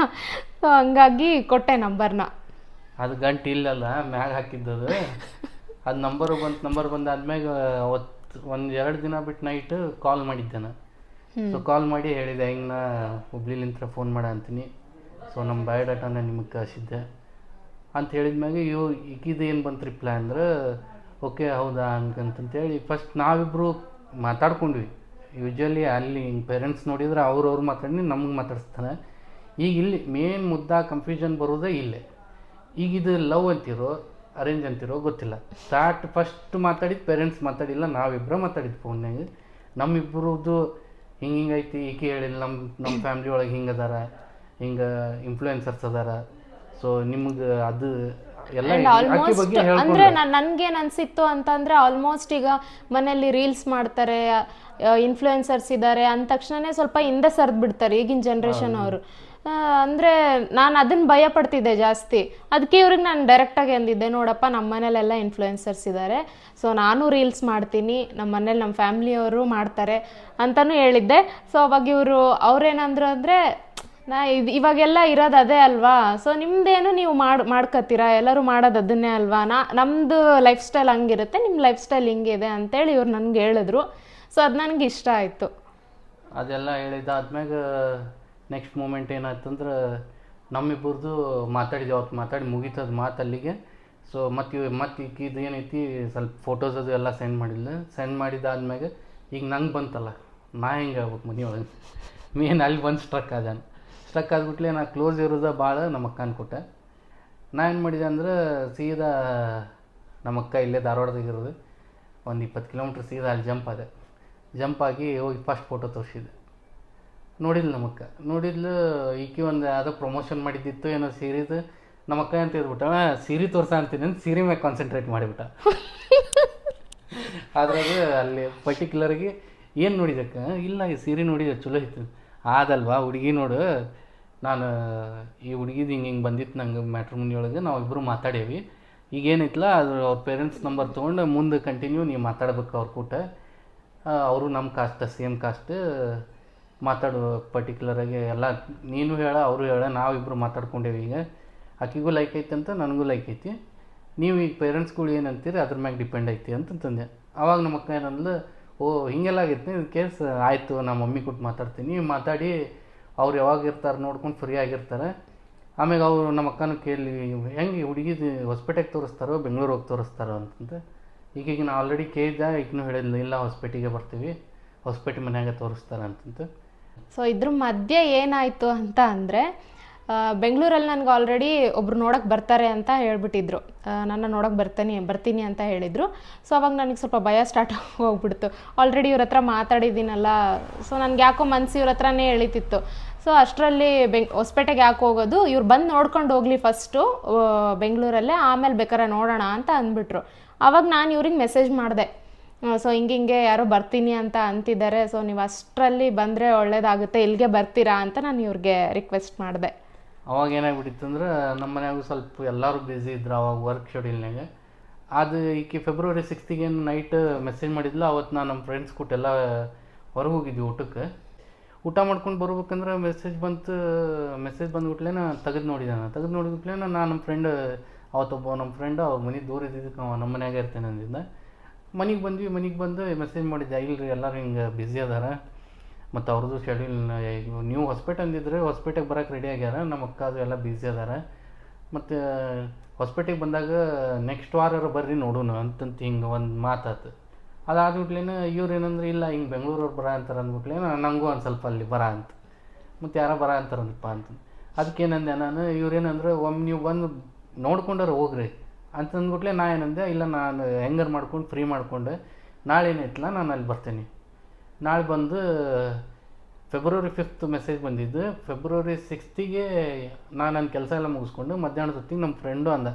ಸೊ ಹಂಗಾಗಿ ಕೊಟ್ಟೆ ನಂಬರ್ನ ಅದು ಗಂಟು ಇಲ್ಲಲ್ಲ ಮ್ಯಾಗ ಹಾಕಿದ್ದದು. ಅದು ನಂಬರು ಬಂತು ನಂಬರ್ ಬಂದಾದ್ಮ್ಯಾಗ ಒತ್ತು ಒಂದು ಎರಡು ದಿನ ಬಿಟ್ಟು ನೈಟ್ ಕಾಲ್ ಮಾಡಿದ್ದೆ ನಾನು. ಸೊ ಕಾಲ್ ಮಾಡಿ ಹೇಳಿದೆ ಹಿಂಗೆ ನಾ ಹುಬ್ಳಿಲಿಂತ್ರ ಫೋನ್ ಮಾಡ ಅಂತೀನಿ. ಸೊ ನಮ್ಮ ಬಯೋಡಾಟಾನ ನಿಮಗೆ ಕಳಿಸಿದ್ದೆ. ಅಂತ ಹೇಳಿದ ಮ್ಯಾಗೆ ಇವು ಈಗಿದು ಏನು ಬಂತು ರಿಪ್ಲೈ ಅಂದ್ರೆ? ಓಕೆ, ಹೌದಾ? ಹಂಗಂತಂತೇಳಿ ಫಸ್ಟ್ ನಾವಿಬ್ಬರು ಮಾತಾಡ್ಕೊಂಡ್ವಿ. ಯೂಶ್ವಲಿ ಅಲ್ಲಿ ಪೇರೆಂಟ್ಸ್ ನೋಡಿದ್ರೆ ಅವ್ರು ಅವ್ರು ಮಾತಾಡಿ ನಮಗೆ ಮಾತಾಡಿಸ್ತಾನೆ. ಈಗ ಇಲ್ಲಿ ಮೇನ್ ಮುದ್ದ ಕನ್ಫ್ಯೂಷನ್ ಬರೋದೇ ಇಲ್ಲೇ. ಈಗ ಇದು ಲವ್ ಅಂತಿರೋ ಅರೇಂಜ್ ಅಂತಿರೋ ಗೊತ್ತಿಲ್ಲ. ಸ್ಟಾರ್ಟ್ ಫಸ್ಟ್ ಮಾತಾಡಿದ ಪೇರೆಂಟ್ಸ್ ಮಾತಾಡಿಲ್ಲ ನಾವಿಬ್ಬರೇ ಮಾತಾಡಿದ್ದು ಫೋನ್ಯಾಗ ನಮ್ಮಿಬ್ಬರದ್ದು ಹಿಂಗೆ ಹಿಂಗೆ ಐತಿ, ಈಕೆ ಹೇಳಿಲ್ಲ ನಮ್ಮ ನಮ್ಮ ಫ್ಯಾಮ್ಲಿ ಒಳಗೆ ಹಿಂಗೆ ಅದಾರ. ಹಿಂಗೆ ಇನ್ಫ್ಲೂಯೆನ್ಸರ್ಸ್ ಅದಾರ. ಸೊ ನಿಮ್ಗೆ ಅದು ಎಲ್ಲ ಆಕಿ ಆಲ್ಮೋಸ್ಟ್ ಬಗ್ಗೆ ಅಂದ್ರೆ ಹೇಳ್ಕೊಂಡ್ರೆ ನನ್ಗೇನ್ ಅನ್ಸಿತ್ತು ಅಂತಂದ್ರೆ ಆಲ್ಮೋಸ್ಟ್ ಈಗ ಮನೆಯಲ್ಲಿ ರೀಲ್ಸ್ ಮಾಡ್ತಾರೆ ಇನ್ಫ್ಲೂಯೆನ್ಸರ್ಸ್ ಇದ್ದಾರೆ ಅಂದ ತಕ್ಷಣನೇ ಸ್ವಲ್ಪ ಹಿಂದೆ ಸರ್ದ್ ಬಿಡ್ತಾರೆ ಈಗಿನ ಜನ್ರೇಷನ್ ಅವರು. ಅಂದ್ರೆ ನಾನು ಅದನ್ನ ಭಯ ಪಡ್ತಿದ್ದೆ ಜಾಸ್ತಿ. ಅದಕ್ಕೆ ಇವ್ರಿಗೆ ನಾನು ಡೈರೆಕ್ಟಾಗಿ ಅಂದಿದ್ದೆ ನೋಡಪ್ಪ ನಮ್ಮ ಮನೇಲೆಲ್ಲ ಇನ್ಫ್ಲೂಯೆನ್ಸರ್ಸ್ ಇದ್ದಾರೆ ಸೊ ನಾನು ರೀಲ್ಸ್ ಮಾಡ್ತೀನಿ ನಮ್ಮ ಮನೇಲಿ ನಮ್ಮ ಫ್ಯಾಮ್ಲಿಯವರು ಮಾಡ್ತಾರೆ ಅಂತಲೂ ಹೇಳಿದ್ದೆ. ಸೊ ಅವಾಗ ಇವರು ಅವ್ರೇನಂದ್ರು ಅಂದರೆ ನಾ ಇದು ಇವಾಗೆಲ್ಲ ಇರೋದು ಅದೇ ಅಲ್ವಾ? ಸೊ ನಿಮ್ಮದೇನು ನೀವು ಮಾಡಿ ಮಾಡ್ಕೋತೀರಾ ಎಲ್ಲರೂ ಮಾಡೋದು ಅದನ್ನೇ ಅಲ್ವಾ? ನಾ ನಮ್ಮದು ಲೈಫ್ ಸ್ಟೈಲ್ ಹಂಗಿರುತ್ತೆ ನಿಮ್ಮ ಲೈಫ್ ಸ್ಟೈಲ್ ಹಿಂಗಿದೆ ಅಂತೇಳಿ ಇವ್ರು ನನಗೆ ಹೇಳಿದ್ರು. ಸೊ ಅದು ನನಗೆ ಇಷ್ಟ ಆಯಿತು. ಅದೆಲ್ಲ ಹೇಳಿದಾದ್ಮ್ಯಾಗ ನೆಕ್ಸ್ಟ್ ಮೂಮೆಂಟ್ ಏನಾಯ್ತಂದ್ರೆ ನಮ್ಮಿಬ್ಬರದು ಮಾತಾಡಿದ್ವಿ ಅವತ್ತು ಮಾತಾಡಿ ಮುಗೀತದ ಮಾತು ಅಲ್ಲಿಗೆ. ಸೊ ಮತ್ತು ಇವ್ ಮತ್ತು ಇದು ಏನೈತಿ, ಸ್ವಲ್ಪ ಫೋಟೋಸ್ ಅದು ಎಲ್ಲ ಸೆಂಡ್ ಮಾಡಿಲ್ಲ ಸೆಂಡ್ ಮಾಡಿದಾದ್ಮ್ಯಾಗ ಈಗ ನಂಗೆ ಬಂತಲ್ಲ, ನಾ ಹೆಂಗೆ ಆಗ್ಬೇಕು ಮನೆಯೊಳಗೆ? ಮೇನ್ ಅಲ್ಲಿ ಬಂದು ಸ್ಟ್ರಕ್ ಆದ ಸ್ಟ್ರಕ್ ಆದ್ಬಿಟ್ಲೆ ನಾ ಕ್ಲೋಸ್ ಇರೋದ ಭಾಳ ನಮ್ಮ ಅಕ್ಕನ ಕೊಟ್ಟೆ. ನಾ ಏನು ಮಾಡಿದೆ ಅಂದ್ರೆ ಸೀದಾ ನಮ್ಮ ಅಕ್ಕ ಇಲ್ಲೇ ಧಾರವಾಡದಾಗಿರೋದು ಒಂದು ಇಪ್ಪತ್ತು ಕಿಲೋಮೀಟ್ರ್ ಸೀದಾ ಅಲ್ಲಿ ಜಂಪ್ ಆದೆ. ಜಂಪ್ ಆಗಿ ಹೋಗಿ ಫಸ್ಟ್ ಫೋಟೋ ತೋರಿಸಿದೆ. ನೋಡಿಲ್ಲ ನಮ್ಮಕ್ಕ ನೋಡಿದ್ಲು ಈಕಿ ಒಂದು ಯಾವುದೋ ಪ್ರಮೋಷನ್ ಮಾಡಿದ್ದಿತ್ತು ಏನೋ ಸೀರೀಸ್ ನಮ್ಮಕ್ಕ ಅಂತ ಇದ್ಬಿಟ್ಟ ಸೀರೆ ತೋರ್ಸ ಅಂತೀನಿ ಅಂತ ಸೀರೆ ಮೇಲೆ ಕಾನ್ಸಂಟ್ರೇಟ್ ಮಾಡಿಬಿಟ್ಟ. ಅದ್ರಾಗ ಅಲ್ಲಿ ಪರ್ಟಿಕ್ಯುಲರ್ಗೆ ಏನು ನೋಡಿದಕ್ಕ ಇಲ್ಲ ಈ ಸೀರೆ ನೋಡಿದ ಚಲೋ ಇತ್ತು. ಆದಲ್ವಾ ಹುಡುಗಿ ನೋಡು ನಾನು, ಈ ಹುಡುಗಿದು ಹಿಂಗೆ ಹಿಂಗೆ ಬಂದಿತ್ತು ನಂಗೆ ಮ್ಯಾಟ್ರಿಮೋನಿ ಒಳಗೆ ನಾವಿಬ್ಬರು ಮಾತಾಡೇವಿ. ಈಗ ಏನೈತಲ್ಲ ಅದು ಅವ್ರ ಪೇರೆಂಟ್ಸ್ ನಂಬರ್ ತೊಗೊಂಡು ಮುಂದೆ ಕಂಟಿನ್ಯೂ ನೀವು ಮಾತಾಡ್ಬೇಕು ಅವ್ರ ಕೂಟ. ಅವರು ನಮ್ಮ ಕಾಸ್ಟ್ ಸೇಮ್ ಕಾಸ್ಟ್ ಮಾತಾಡು ಪರ್ಟಿಕ್ಯುಲರಾಗಿ ಎಲ್ಲ ನೀನು ಹೇಳ, ಅವರು ಹೇಳ ನಾವಿಬ್ಬರು ಮಾತಾಡ್ಕೊಂಡೇವಿ ಈಗ. ಆಕಿಗೂ ಲೈಕ್ ಐತಿ ಅಂತ, ನನಗೂ ಲೈಕ್ ಐತಿ. ನೀವು ಈಗ ಪೇರೆಂಟ್ಸ್ಗಳು ಏನು ಅಂತೀರಿ, ಅದ್ರ ಮ್ಯಾಗೆ ಡಿಪೆಂಡ್ ಐತಿ ಅಂತಂತಂದೆ ಆವಾಗ ನಮ್ಮ ಅಕ್ಕ ಏನಂದ್ಲು, ಓ, ಹಿಂಗೆಲ್ಲ ಆಗೈತಿ ಕೇಸ್ ಆಯಿತು ನಮ್ಮ ಮಮ್ಮಿ ಕೊಟ್ಟು ಮಾತಾಡ್ತೀನಿ, ಮಾತಾಡಿ ಅವ್ರು ಯಾವಾಗ ಇರ್ತಾರೆ ನೋಡ್ಕೊಂಡು ಫ್ರೀ ಆಗಿರ್ತಾರೆ. ಆಮೇಲೆ ಅವರು ನಮ್ಮ ಅಕ್ಕನ ಕೇಳಿ ಹೆಂಗೆ ಹುಡುಗಿದು ಹೊಸ್ಪೇಟೆಗೆ ತೋರಿಸ್ತಾರೋ, ಬೆಂಗಳೂರು ಹೋಗಿ ತೋರಿಸ್ತಾರೋ? ಅಂತಂತ ಈಗೀಗ ಈಗ ನಾ ಆಲ್ರೆಡಿ ಕೇಳಿದ್ದೆ ಈಗನೂ ಹೇಳಿದ್ಲು, ಇಲ್ಲ ಹೊಸ್ಪೇಟೆಗೆ ಬರ್ತೀವಿ ಹೊಸ್ಪೇಟೆ ಮನ್ಯಾಗ ತೋರಿಸ್ತಾರೆ. ಅಂತಂತ ಸೊ ಇದ್ರ ಮಧ್ಯೆ ಏನಾಯಿತು ಅಂತ ಅಂದರೆ ಬೆಂಗಳೂರಲ್ಲಿ ನನಗೆ ಆಲ್ರೆಡಿ ಒಬ್ರು ನೋಡೋಕೆ ಬರ್ತಾರೆ ಅಂತ ಹೇಳ್ಬಿಟ್ಟಿದ್ರು. ನನ್ನ ನೋಡೋಕೆ ಬರ್ತೀನಿ ಬರ್ತೀನಿ ಅಂತ ಹೇಳಿದರು. ಸೊ ಅವಾಗ ನನಗೆ ಸ್ವಲ್ಪ ಭಯ ಸ್ಟಾರ್ಟ್ ಹೋಗ್ಬಿಡ್ತು. ಆಲ್ರೆಡಿ ಇವ್ರ ಹತ್ರ ಮಾತಾಡಿದ್ದೀನಲ್ಲ ಸೊ ನನಗೆ ಯಾಕೋ ಮನ್ಸು ಇವ್ರ ಹತ್ರನೇ ಎಳಿತಿತ್ತು. ಸೊ ಅಷ್ಟರಲ್ಲಿ ಬೆಂಗ್, ಹೊಸ್ಪೇಟೆಗೆ ಯಾಕೆ ಹೋಗೋದು, ಇವ್ರು ಬಂದು ನೋಡ್ಕೊಂಡು ಹೋಗಲಿ ಫಸ್ಟು ಬೆಂಗಳೂರಲ್ಲೇ, ಆಮೇಲೆ ಬೇಕಾರೆ ನೋಡೋಣ ಅಂತ ಅಂದ್ಬಿಟ್ರು. ಅವಾಗ ನಾನು ಇವ್ರಿಗೆ ಮೆಸೇಜ್ ಮಾಡಿದೆ. ಸೊ ಹಿಂಗೆ ಹಿಂಗೆ ಯಾರೋ ಬರ್ತೀನಿ ಅಂತ ಅಂತಿದ್ದಾರೆ ಸೊ ನೀವು ಅಷ್ಟರಲ್ಲಿ ಬಂದರೆ ಒಳ್ಳೇದಾಗುತ್ತೆ ಇಲ್ಲಿಗೆ ಬರ್ತೀರಾ ಅಂತ ನಾನು ಇವ್ರಿಗೆ ರಿಕ್ವೆಸ್ಟ್ ಮಾಡಿದೆ. ಅವಾಗ ಏನಾಗ್ಬಿಟ್ಟಿತ್ತು ಅಂದ್ರೆ ನಮ್ಮ ಮನ್ಯಾಗೂ ಸ್ವಲ್ಪ ಎಲ್ಲರೂ ಬ್ಯುಸಿ ಇದ್ರು ಅವಾಗ ವರ್ಕ್ ಶೆಡ್ಯೂಲ್ನಾಗ ಅದು ಈಕೆ ಫೆಬ್ರವರಿ ಸಿಕ್ಸ್ತಿಗೆ ಏನು ನೈಟ್ ಮೆಸೇಜ್ ಮಾಡಿದ್ಲು ಅವತ್ತು ನಾನು ನಮ್ಮ ಫ್ರೆಂಡ್ಸ್ ಕೂಟೆಲ್ಲ ಹೊರಗೆ ಹೋಗಿದ್ವಿ ಊಟಕ್ಕೆ ಊಟ ಮಾಡ್ಕೊಂಡು ಬರ್ಬೇಕಂದ್ರೆ ಮೆಸೇಜ್ ಬಂತು ಮೆಸೇಜ್ ಬಂದ್ಬಿಟ್ಲೇನ ತೆಗೆದು ನೋಡಿದೆ ನಾನು. ತೆಗೆದು ನೋಡಿದ್ಬಿಟ್ಲೇ ನಾನು ನಮ್ಮ ಫ್ರೆಂಡ್ ಅವತ್ತೊಬ್ಬ ನಮ್ಮ ಫ್ರೆಂಡ್ ಅವ್ರ ಮನೆ ದೂರ ಇದ್ದಿದ್ದಕ್ಕೆ ಅವ ನಮ್ಮ ಮನ್ಯಾಗ ಇರ್ತೇನೆ ಅಂದಿದ್ದ ಮನೆಗೆ ಬಂದ್ವಿ, ಮನೆಗೆ ಬಂದು ಮೆಸೇಜ್ ಮಾಡಿದ್ದೆ ಇಲ್ಲರಿ ಎಲ್ಲರೂ ಹಿಂಗೆ ಬ್ಯುಸಿ ಅದಾರ. ಮತ್ತು ಅವ್ರದ್ದು ಶೆಡ್ಯೂಲ್ ನೀವು ಹೊಸ್ಪೇಟೆ ಅಂದಿದ್ರೆ ಹೊಸ್ಪೇಟೆಗೆ ಬರಕ್ಕೆ ರೆಡಿ ಆಗ್ಯಾರ. ನಮ್ಮ ಅಕ್ಕ ಅದು ಎಲ್ಲ ಬ್ಯುಸಿ ಅದಾರ. ಮತ್ತು ಹೊಸ್ಪೇಟೆಗೆ ಬಂದಾಗ ನೆಕ್ಸ್ಟ್ ವಾರ ಬರ್ರಿ ನೋಡೋಣ ಅಂತಂತ ಹಿಂಗೆ ಒಂದು ಮಾತಾತು ಅದಾದ್ಬಿಟ್ಲೇನ ಇವ್ರು ಏನಂದ್ರೆ, ಇಲ್ಲ, ಹಿಂಗೆ ಬೆಂಗಳೂರವ್ರು ಬರ ಅಂತಾರೆ ಅಂದ್ಬಿಟ್ಲೇನ ನನಗೂ ಒಂದು ಸ್ವಲ್ಪ ಅಲ್ಲಿ ಬರ ಅಂತ. ಮತ್ತು ಯಾರೋ ಬರ ಅಂತಾರಂದಪ್ಪ ಅಂತ. ಅದಕ್ಕೇನಂದೆ ನಾನು ಇವ್ರೇನಂದ್ರೆ ಒಮ್ಮೆ ನೀವು ಬಂದು ನೋಡ್ಕೊಂಡಾರ ಹೋಗ್ರಿ. ಅಂತಂದ್ಬಿಟ್ಲೆ ನಾ ಏನಂದೆ, ಇಲ್ಲ, ನಾನು ಹೆಂಗಾರು ಮಾಡ್ಕೊಂಡು ಫ್ರೀ ಮಾಡ್ಕೊಂಡು ನಾಳೆ ಏನೈತಲ್ಲ ನಾನು ಅಲ್ಲಿ ಬರ್ತೇನೆ. ನಾಳೆ ಬಂದು ಫೆಬ್ರವರಿ ಫಿಫ್ತ್ ಮೆಸೇಜ್ ಬಂದಿದ್ದು. ಫೆಬ್ರವರಿ ಸಿಕ್ಸ್ತಿಗೆ ನಾನು ನನ್ನ ಕೆಲಸ ಎಲ್ಲ ಮುಗಿಸ್ಕೊಂಡು ಮಧ್ಯಾಹ್ನದ ಹೊತ್ತಿಗೆ ನಮ್ಮ ಫ್ರೆಂಡು ಅಂದ,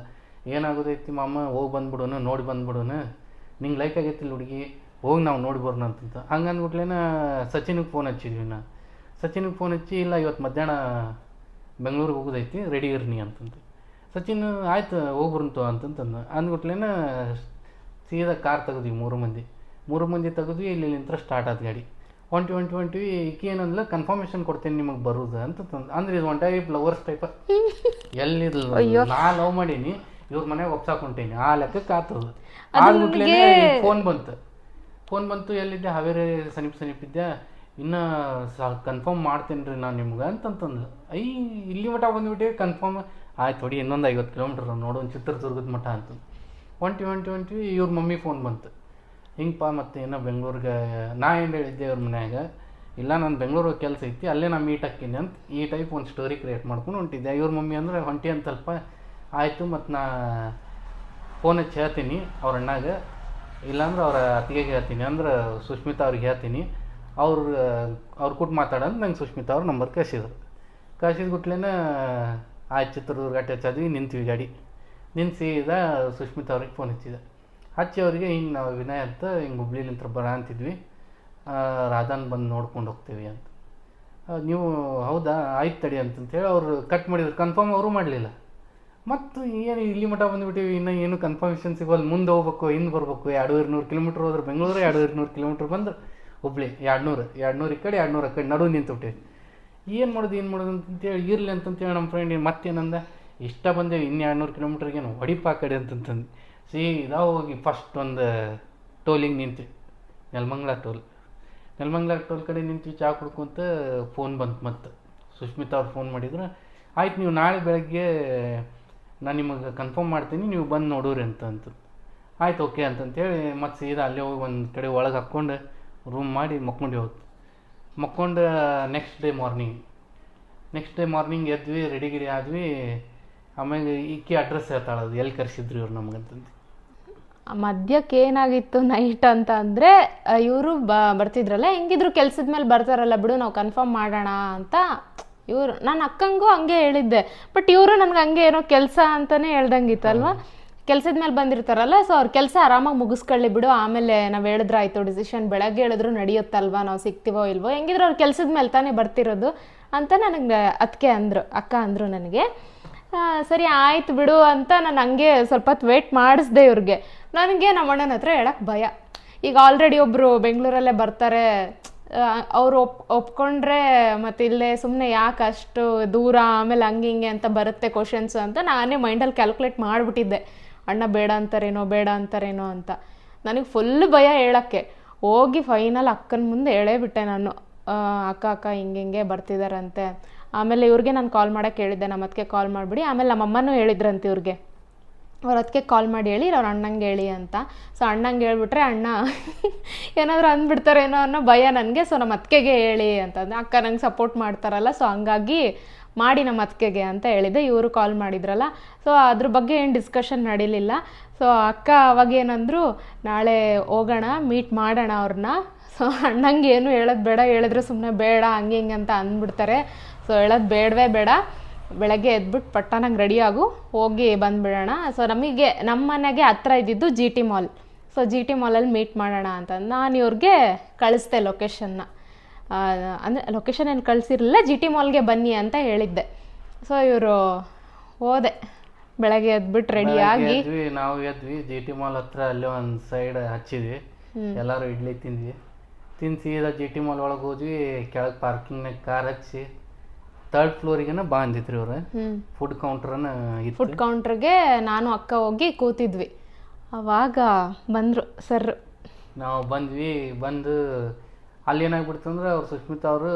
ಏನಾಗೋದೈತಿ ಮಾಮ? ಹೋಗಿ ಬಂದ್ಬಿಡೋನು ನೋಡಿ ಬಂದ್ಬಿಡೋನು ನಿಂಗೆ ಲೈಕ್ ಆಗೈತಿಲ್ಲ ಹುಡುಗಿ, ಹೋಗಿ ನಾವು ನೋಡಿ ಬರೋಣ ಅಂತಂತ ಹಂಗಂದ್ಬಿಟ್ಲೇನ ಸಚಿನಿಗೆ ಫೋನ್ ಹಚ್ಚಿದ್ವಿ ನಾ. ಸಚಿನಿಗೆ ಫೋನ್ ಹಚ್ಚಿ, ಇಲ್ಲ ಇವತ್ತು ಮಧ್ಯಾಹ್ನ ಬೆಂಗಳೂರಿಗೆ ಹೋಗೋದೈತಿ ರೆಡಿ ಇರ್ನಿ ಅಂತಂತ ಸಚಿನ್, ಆಯ್ತು ಹೋಗ್ಬರಂತು ಅಂತಂತಂದು. ಅಂದ್ಬಿಟ್ಲೇನ ಸೀದಾ ಕಾರ್ ತೆಗೆದ್ವಿ ಮೂರು ಮಂದಿ. ಮೂರು ಮಂದಿ ತೆಗೆದು ಇಲ್ಲಿ ನಿಂತ್ರ ಸ್ಟಾರ್ಟ್ ಆದ ಗಾಡಿ. ಒಂಟಿ ಒಂಟಿ ಈಕೆ ಏನಂದ್ಲ ಕನ್ಫರ್ಮೇಷನ್ ಕೊಡ್ತೇನೆ ನಿಮಗೆ ಬರೋದು ಅಂತ ತಂದು ಅಂದ್ರೆ ಇದು ಒನ್ ಟೈಪ್ ಲವರ್ಸ್ ಟೈಪ್ ಎಲ್ಲಿದ್ಲ ನಾ ಲವ್ ಮಾಡೀನಿ ಇವ್ರ ಮನೆಗೆ ಒಪ್ಸಾಕ್ ಹೊಂಟೀನಿ. ಆ ಲೆಕ್ಕಕ್ಕೆ ಆತದ. ಆದ್ಬಿಟ್ಲೇ ಫೋನ್ ಬಂತು. ಫೋನ್ ಬಂತು ಎಲ್ಲಿದ್ದೆ? ಹಾವೇರಿ ಸಮೀಪ ಸಮೀಪ ಇದ್ದೆ ಇನ್ನು ಕನ್ಫರ್ಮ್ ಮಾಡ್ತೇನೆ ರೀ ನಾನು ನಿಮ್ಗೆ ಅಂತಂತಂದು ಐ ಇಲ್ಲಿ ಮಠ ಬಂದ್ಬಿಟ್ಟೆ ಕನ್ಫರ್ಮ್ ಆಯ್ತು ಹೊಡಿ ಇನ್ನೊಂದು ಐವತ್ತು ಕಿಲೋಮೀಟ್ರ್ ಒಂದು ಚಿತ್ರದುರ್ಗದ ಮಠ ಅಂತ ಒಂಟಿ ಒಂಟಿ ಒಂಟಿ ಇವ್ರ ಮಮ್ಮಿ ಫೋನ್ ಬಂತು. ಹಿಂಗಪ್ಪ ಮತ್ತೆ ಇನ್ನೂ ಬೆಂಗ್ಳೂರಿಗೆ, ನಾ ಏನು ಹೇಳಿದ್ದೆ ಅವ್ರ ಮನ್ಯಾಗ, ಇಲ್ಲ ನಾನು ಬೆಂಗಳೂರಿಗೆ ಕೆಲಸ ಐತಿ, ಅಲ್ಲೇ ನಾನು ಮೀಟ್ ಹಾಕಿನಿ ಅಂತ ಈ ಟೈಪ್ ಒಂದು ಸ್ಟೋರಿ ಕ್ರಿಯೇಟ್ ಮಾಡ್ಕೊಂಡು ಹೊಂಟಿದ್ದೆ. ಇವ್ರ ಮಮ್ಮಿ ಅಂದ್ರೆ ಹೊಂಟಿ ಅಂತಲ್ಪ ಆಯಿತು, ಮತ್ತು ನಾ ಫೋನ್ ಹಚ್ಚಿ ಹೇಳ್ತೀನಿ ಅವ್ರ ಅಣ್ಣಾಗ. ಇಲ್ಲಾಂದ್ರೆ ಅವ್ರ ಅತ್ತಿಗೆಗೆ ಹೇಳ್ತೀನಿ, ಅಂದ್ರೆ ಸುಷ್ಮಿತಾ ಅವ್ರಿಗೆ ಹೇಳ್ತೀನಿ. ಅವ್ರು, ಅವ್ರ ಕೂಟ್ ಮಾತಾಡಂತ ನಂಗೆ ಸುಷ್ಮಿತಾ ಅವ್ರ ನಂಬರ್ ಕಳಿಸಿದ್ರು. ಕಳ್ಸಿದ ಗುಟ್ಲೇನ ಆಯ್ತು ಚಿತ್ರದುರ್ಗ ಟಚ್ ಆದ್ವಿ, ನಿಂತೀವಿ ಗಾಡಿ. ನಿನ್ಸಿದ ಸುಷ್ಮಿತಾ ಅವ್ರಿಗೆ ಫೋನ್ ಹಚ್ಚಿದೆ. ಹಚ್ಚಿ ಅವರಿಗೆ ಹಿಂಗೆ ನಾವು ವಿನಯ್ ಅಂತ ಹಿಂಗೆ ಹುಬ್ಳಿಲಿಂತ್ರ ಬರ ಅಂತಿದ್ವಿ. ರಾಧಾನ್ ಬಂದು ನೋಡ್ಕೊಂಡು ಹೋಗ್ತೀವಿ ಅಂತ. ನೀವು ಹೌದಾ? ಆಯ್ತು ತಡಿ ಅಂತಂತೇಳಿ ಅವರು ಕಟ್ ಮಾಡಿದ್ರು. ಕನ್ಫರ್ಮ್ ಅವರು ಮಾಡಲಿಲ್ಲ. ಮತ್ತು ಏನು ಇಲ್ಲಿ ಮಠ ಬಂದುಬಿಟ್ಟಿವಿ. ಇನ್ನೂ ಏನು ಕನ್ಫರ್ಮೇಷನ್ ಸಿಗೋಲ್ಲ ಮುಂದೆ ಹೋಗ್ಬೇಕು, ಹಿಂದೆ ಬರ್ಬೇಕು. ಎರಡು ನೂರು ಕಿಲೋಮೀಟ್ರ್ ಹೋದ್ರೆ ಬೆಂಗಳೂರು ಎರಡು ನೂರು ಕಿಲೋಮೀಟ್ರ್ ಬಂದು ಹುಬ್ಳಿ. ಎರಡು ನೂರು ಎರಡು ನೂರು ಈ ಕಡೆ ಎರಡು ನೂರು ಆ ಕಡೆ ನಡು ನಿಂತುಬಿಟ್ಟಿವಿ. ಏನು ಮಾಡೋದು ಏನು ಮಾಡೋದು ಅಂತಂತೇಳಿ ಇರಲಿ ಅಂತಂತೇಳಿ ನಮ್ಮ ಫ್ರೆಂಡ್ ಮತ್ತೇನಂದ? ಇಷ್ಟ ಬಂದೇವೆ ಇನ್ನು ಎರಡು ನೂರು ಕಿಲೋಮೀಟ್ರಿಗೆ ಏನು ಹೊಡಿಪ ಆ ಕಡೆ ಅಂತಂತಂದು. ಸೀದಾ ಹೋಗಿ ಫಸ್ಟ್ ಒಂದು ಟೋಲಿಗೆ ನಿಂತ್ವಿ ನೆಲಮಂಗ್ಲ ಟೋಲ್ ನೆಲಮಂಗ್ಲ ಟೋಲ್ ಕಡೆ ನಿಂತು ಚಾ ಕುಡ್ಕೊಂತ ಫೋನ್ ಬಂತು ಮತ್ತು. ಸುಷ್ಮಿತಾ ಅವ್ರು ಫೋನ್ ಮಾಡಿದ್ರು, ಆಯ್ತು ನೀವು ನಾಳೆ ಬೆಳಗ್ಗೆ ನಾನು ನಿಮಗೆ ಕನ್ಫರ್ಮ್ ಮಾಡ್ತೀನಿ, ನೀವು ಬಂದು ನೋಡೋರಿ ಅಂತ ಅಂತ. ಆಯ್ತು ಓಕೆ ಅಂತಂತೇಳಿ ಮತ್ತೆ ಸೀದಾ ಅಲ್ಲೇ ಹೋಗಿ ಒಂದು ಕಡೆ ಒಳಗೆ ಹಾಕ್ಕೊಂಡು ರೂಮ್ ಮಾಡಿ ಮಕ್ಕೊಂಡು ಹೋಗ್ತು ಮಕ್ಕೊಂಡು next day morning next day morning ಎದ್ವಿ, ready ಗಿಡಿ ಆದ್ವಿ. ಆಮೇಲೆ ಈಕೆ ಅಡ್ರೆಸ್ ಹೇಳ್ತಾಳದು ಎಲ್ಲಿ ಕರೆಸಿದ್ರು ಇವ್ರು ನಮ್ಗಂತಂದು. ಮದ್ಯಕ್ಕೆ ಏನಾಗಿತ್ತು ನೈಟ್ ಅಂತ ಅಂದರೆ ಇವರು ಬ, ಬರ್ತಿದ್ರಲ್ಲ, ಹೆಂಗಿದ್ರು ಕೆಲ್ಸದ ಮೇಲೆ ಬರ್ತಾರಲ್ಲ ಬಿಡು, ನಾವು ಕನ್ಫರ್ಮ್ ಮಾಡೋಣ ಅಂತ. ಇವರು, ನಾನು ಅಕ್ಕಂಗೂ ಹಂಗೆ ಹೇಳಿದ್ದೆ. ಬಟ್ ಇವರು ನನಗೆ ಹಂಗೆ ಏನೋ ಕೆಲಸ ಅಂತಲೇ ಹೇಳ್ದಂಗಿತ್ತಲ್ವ ಕೆಲ್ಸದ ಮೇಲೆ ಬಂದಿರ್ತಾರಲ್ಲ ಸೊ ಅವ್ರ ಕೆಲಸ ಆರಾಮಾಗಿ ಮುಗಿಸ್ಕೊಳ್ಳಿ ಬಿಡು, ಆಮೇಲೆ ನಾವು ಹೇಳಿದ್ರೆ ಆಯಿತು ಡಿಸಿಷನ್ ಬೆಳಗ್ಗೆ ಹೇಳಿದ್ರು ನಡೆಯುತ್ತಲ್ವಾ, ನಾವು ಸಿಗ್ತೀವೋ ಇಲ್ವೋ, ಹೆಂಗಿದ್ರು ಅವ್ರ ಕೆಲಸದ ಮೇಲೆ ತಾನೇ ಬರ್ತಿರೋದು ಅಂತ ನನಗೆ ಅದಕ್ಕೆ ಅಂದರು, ಅಕ್ಕ ಅಂದರು ನನಗೆ. ಸರಿ ಆಯ್ತು ಬಿಡು ಅಂತ ನಾನು ಹಂಗೆ ಸ್ವಲ್ಪ ಹೊತ್ತು ವೇಟ್ ಮಾಡಿಸ್ದೆ ಇವ್ರಿಗೆ. ನನಗೆ ನಮ್ಮ ಅಣ್ಣನ ಹತ್ರ ಹೇಳಕ್ಕೆ ಭಯ. ಈಗ ಆಲ್ರೆಡಿ ಒಬ್ಬರು ಬೆಂಗಳೂರಲ್ಲೇ ಬರ್ತಾರೆ ಅವರು ಒಪ್, ಒಪ್ಕೊಂಡ್ರೆ ಮತ್ತು ಇಲ್ಲೇ ಸುಮ್ಮನೆ ಯಾಕೆ ಅಷ್ಟು ದೂರ, ಆಮೇಲೆ ಹಂಗೆ ಹಿಂಗೆ ಅಂತ ಬರುತ್ತೆ ಕ್ವಶನ್ಸ್ ಅಂತ ನಾನೇ ಮೈಂಡಲ್ಲಿ ಕ್ಯಾಲ್ಕುಲೇಟ್ ಮಾಡಿಬಿಟ್ಟಿದ್ದೆ. ಅಣ್ಣ ಬೇಡ ಅಂತಾರೇನೋ ಬೇಡ ಅಂತಾರೇನೋ ಅಂತ. ನನಗೆ ಫುಲ್ ಭಯ ಹೇಳೋಕ್ಕೆ. ಹೋಗಿ ಫೈನಲ್ ಅಕ್ಕನ ಮುಂದೆ ಹೇಳೇ ಬಿಟ್ಟೆ ನಾನು. ಅಕ್ಕ ಅಕ್ಕ ಹಿಂಗೆ ಹಿಂಗೆ ಬರ್ತಿದಾರಂತೆ. ಆಮೇಲೆ ಇವ್ರಿಗೆ ನಾನು ಕಾಲ್ ಮಾಡೋಕ್ಕೆ ಹೇಳಿದ್ದೆ ನಮ್ಮ ಅದಕ್ಕೆ ಕಾಲ್ ಮಾಡಿಬಿಡಿ. ಆಮೇಲೆ ನಮ್ಮಮ್ಮನೂ ಹೇಳಿದ್ರಂತೆ ಇವ್ರಿಗೆ. ಅವ್ರ ಅದಕ್ಕೆ ಕಾಲ್ ಮಾಡಿ ಹೇಳಿ ಅವ್ರ ಅಣ್ಣಂಗೆ ಹೇಳಿ ಅಂತ. ಸೊ ಅಣ್ಣಂಗೆ ಹೇಳ್ಬಿಟ್ರೆ, ಅಣ್ಣ, ಏನಾದರೂ ಅಂದ್ಬಿಡ್ತಾರೇನೋ ಅನ್ನೋ ಭಯ ನನಗೆ. ಸೊ ನಮ್ಮ ಅತ್ತಿಗೆಗೆ ಹೇಳಿ ಅಂತಂದು. ಅಕ್ಕ ನಂಗೆ ಸಪೋರ್ಟ್ ಮಾಡ್ತಾರಲ್ಲ ಸೊ ಹಂಗಾಗಿ ಮಾಡಿ ನಮ್ಮ ಅತ್ತಿಗೆಗೆ ಅಂತ ಹೇಳಿದೆ. ಇವರು ಕಾಲ್ ಮಾಡಿದ್ರಲ್ಲ. ಸೊ ಅದ್ರ ಬಗ್ಗೆ ಏನು ಡಿಸ್ಕಷನ್ ನಡೀಲಿಲ್ಲ. ಸೊ ಅಕ್ಕ ಅವಾಗ ಏನಂದ್ರು, ನಾಳೆ ಹೋಗೋಣ ಮೀಟ್ ಮಾಡೋಣ ಅವ್ರನ್ನ ಸೊ ಅಣ್ಣಂಗೆ ಏನು ಹೇಳೋದು ಬೇಡ. ಹೇಳಿದ್ರೆ ಸುಮ್ಮನೆ ಬೇಡ, ಹಂಗೆ ಹಿಂಗೆ ಅಂತ ಅಂದ್ಬಿಡ್ತಾರೆ. ಸೊ ಹೇಳೋದು ಬೇಡವೇ ಬೇಡ. ಬೆಳಗ್ಗೆ ಎದ್ಬಿಟ್ಟು ಪಟ್ಟನಂಗೆ ರೆಡಿ ಆಗು ಹೋಗಿ ಬಂದುಬಿಡೋಣ. ಸೊ ನಮಗೆ ನಮ್ಮ ಮನೆಗೆ ಹತ್ರ ಇದ್ದಿದ್ದು G T mall so G T ಮಾಲಲ್ಲಿ meet ಮಾಡೋಣ ಅಂತ. ನಾನು ಇವ್ರಿಗೆ ಕಳಿಸ್ದೆ ಲೊಕೇಶನ್ನ ಅಂದರೆ ಲೊಕೇಶನ್ ಏನು ಕಳಿಸಿರಲಿಲ್ಲ ಜಿ ಟಿ ಮಾಲ್ಗೆ ಬನ್ನಿ ಅಂತ ಹೇಳಿದ್ದೆ. ಸೊ ಇವರು ಹೋದೆ. ಬೆಳಗ್ಗೆ ಎದ್ಬಿಟ್ಟು ರೆಡಿಯಾಗಿ ನಾವು ಎದ್ವಿ. ಜಿ ಟಿ ಮಾಲ್ ಹತ್ರ ಅಲ್ಲಿ ಒಂದು ಸೈಡ್ ಹಚ್ಚಿದ್ವಿ. ಎಲ್ಲರೂ ಇಡ್ಲಿ ತಿಂದ್ವಿ. ತಿನ್ಸಿ ಸೀದಾ ಜಿ ಟಿ ಮಾಲ್ ಒಳಗೆ ಹೋದ್ವಿ. ಕೆಳಗೆ ಪಾರ್ಕಿಂಗ್ನಾಗ ಕಾರ್ ಹಚ್ಚಿ. ತರ್ಡ್ ಫ್ಲೋರಿಗೆನ ಬಾ ಅಂದಿದ್ರಿ ಅವ್ರು ಫುಡ್ ಕೌಂಟ್ರನ ಇತ್ತು. ಫುಡ್ ಕೌಂಟ್ರಿಗೆ ನಾನು ಅಕ್ಕ ಹೋಗಿ ಕೂತಿದ್ವಿ. ಅವಾಗ ಬಂದರು ಸರ್ ನಾವು ಬಂದ್ವಿ ಬಂದು ಅಲ್ಲಿ ಏನಾಗ್ಬಿಡ್ತು ಅಂದ್ರೆ ಅವ್ರು ಸುಷ್ಮಿತಾ ಅವರು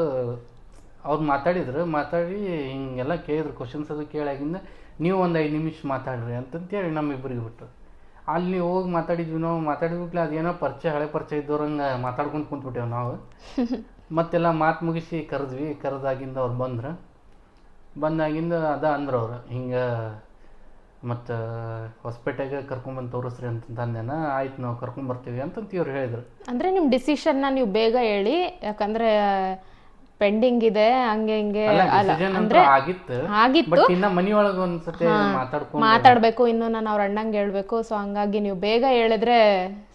ಅವ್ರು ಮಾತಾಡಿದ್ರು. ಮಾತಾಡಿ ಹಿಂಗೆಲ್ಲ ಕೇಳಿದ್ರು ಕ್ವಶನ್ಸ್ ಅದು ಕೇಳಾಗಿಂದ ನೀವು ಒಂದು ಐದು ನಿಮಿಷ ಮಾತಾಡ್ರಿ ಅಂತಂತೇಳಿ ನಮ್ಮಿಬ್ಬರಿಗೆ ಬಿಟ್ಟು ಅಲ್ಲಿ ಹೋಗಿ ಮಾತಾಡಿದ್ವಿ ನಾವು ಮಾತಾಡಿದ್ಬಿಟ್ಲೆ ಅದೇನೋ ಪರಿಚಯ ಹಳೆ ಪರಿಚಯ ಇದ್ದವ್ರಂಗೆ ಮಾತಾಡ್ಕೊಂಡು ಕುಂತ್ಬಿಟ್ಟೇವೆ ನಾವು. ಮತ್ತೆಲ್ಲ ಮಾತು ಮುಗಿಸಿ ಕರೆದ್ವಿ ಕರೆದಾಗಿಂದ ಅವ್ರು ಬಂದ್ರು. ಬಂದಾಗಿಂದ ಅದ ಅಂದ್ರು ಅವ್ರು ಹಿಂಗೆ ಮತ್ತು ಹೊಸಪೇಟೆಗೆ ಕರ್ಕೊಂಬಂದು ತೋರಿಸ್ರಿ ಅಂತ ಅಂದೇನ ಆಯ್ತು ನಾವು ಕರ್ಕೊಂಬರ್ತೀವಿ ಅಂತಂತ ಇವ್ರು ಹೇಳಿದ್ರು. ಅಂದರೆ ನಿಮ್ಮ ಡಿಸಿಷನ್ನ ನೀವು ಬೇಗ ಹೇಳಿ ಯಾಕಂದರೆ ಪೆಂಡಿಂಗ್ ಇದೆ ಹಂಗೆ ಹಿಂಗೆ ಅಂದ್ರೆ ಆಗಿತ್ತು ಆಗಿತ್ತು. ಇನ್ನ ಮನಿಯೊಳಗೆ ಒಂದ್ಸತಿ ಮಾತಾಡ್ಕೊಂಡು ಮಾತಾಡಬೇಕು ಇನ್ನು ನಾನು ಅವ್ರ ಅಣ್ಣಂಗೆ ಹೇಳ್ಬೇಕು ಸೊ ಹಂಗಾಗಿ ನೀವು ಬೇಗ ಹೇಳಿದ್ರೆ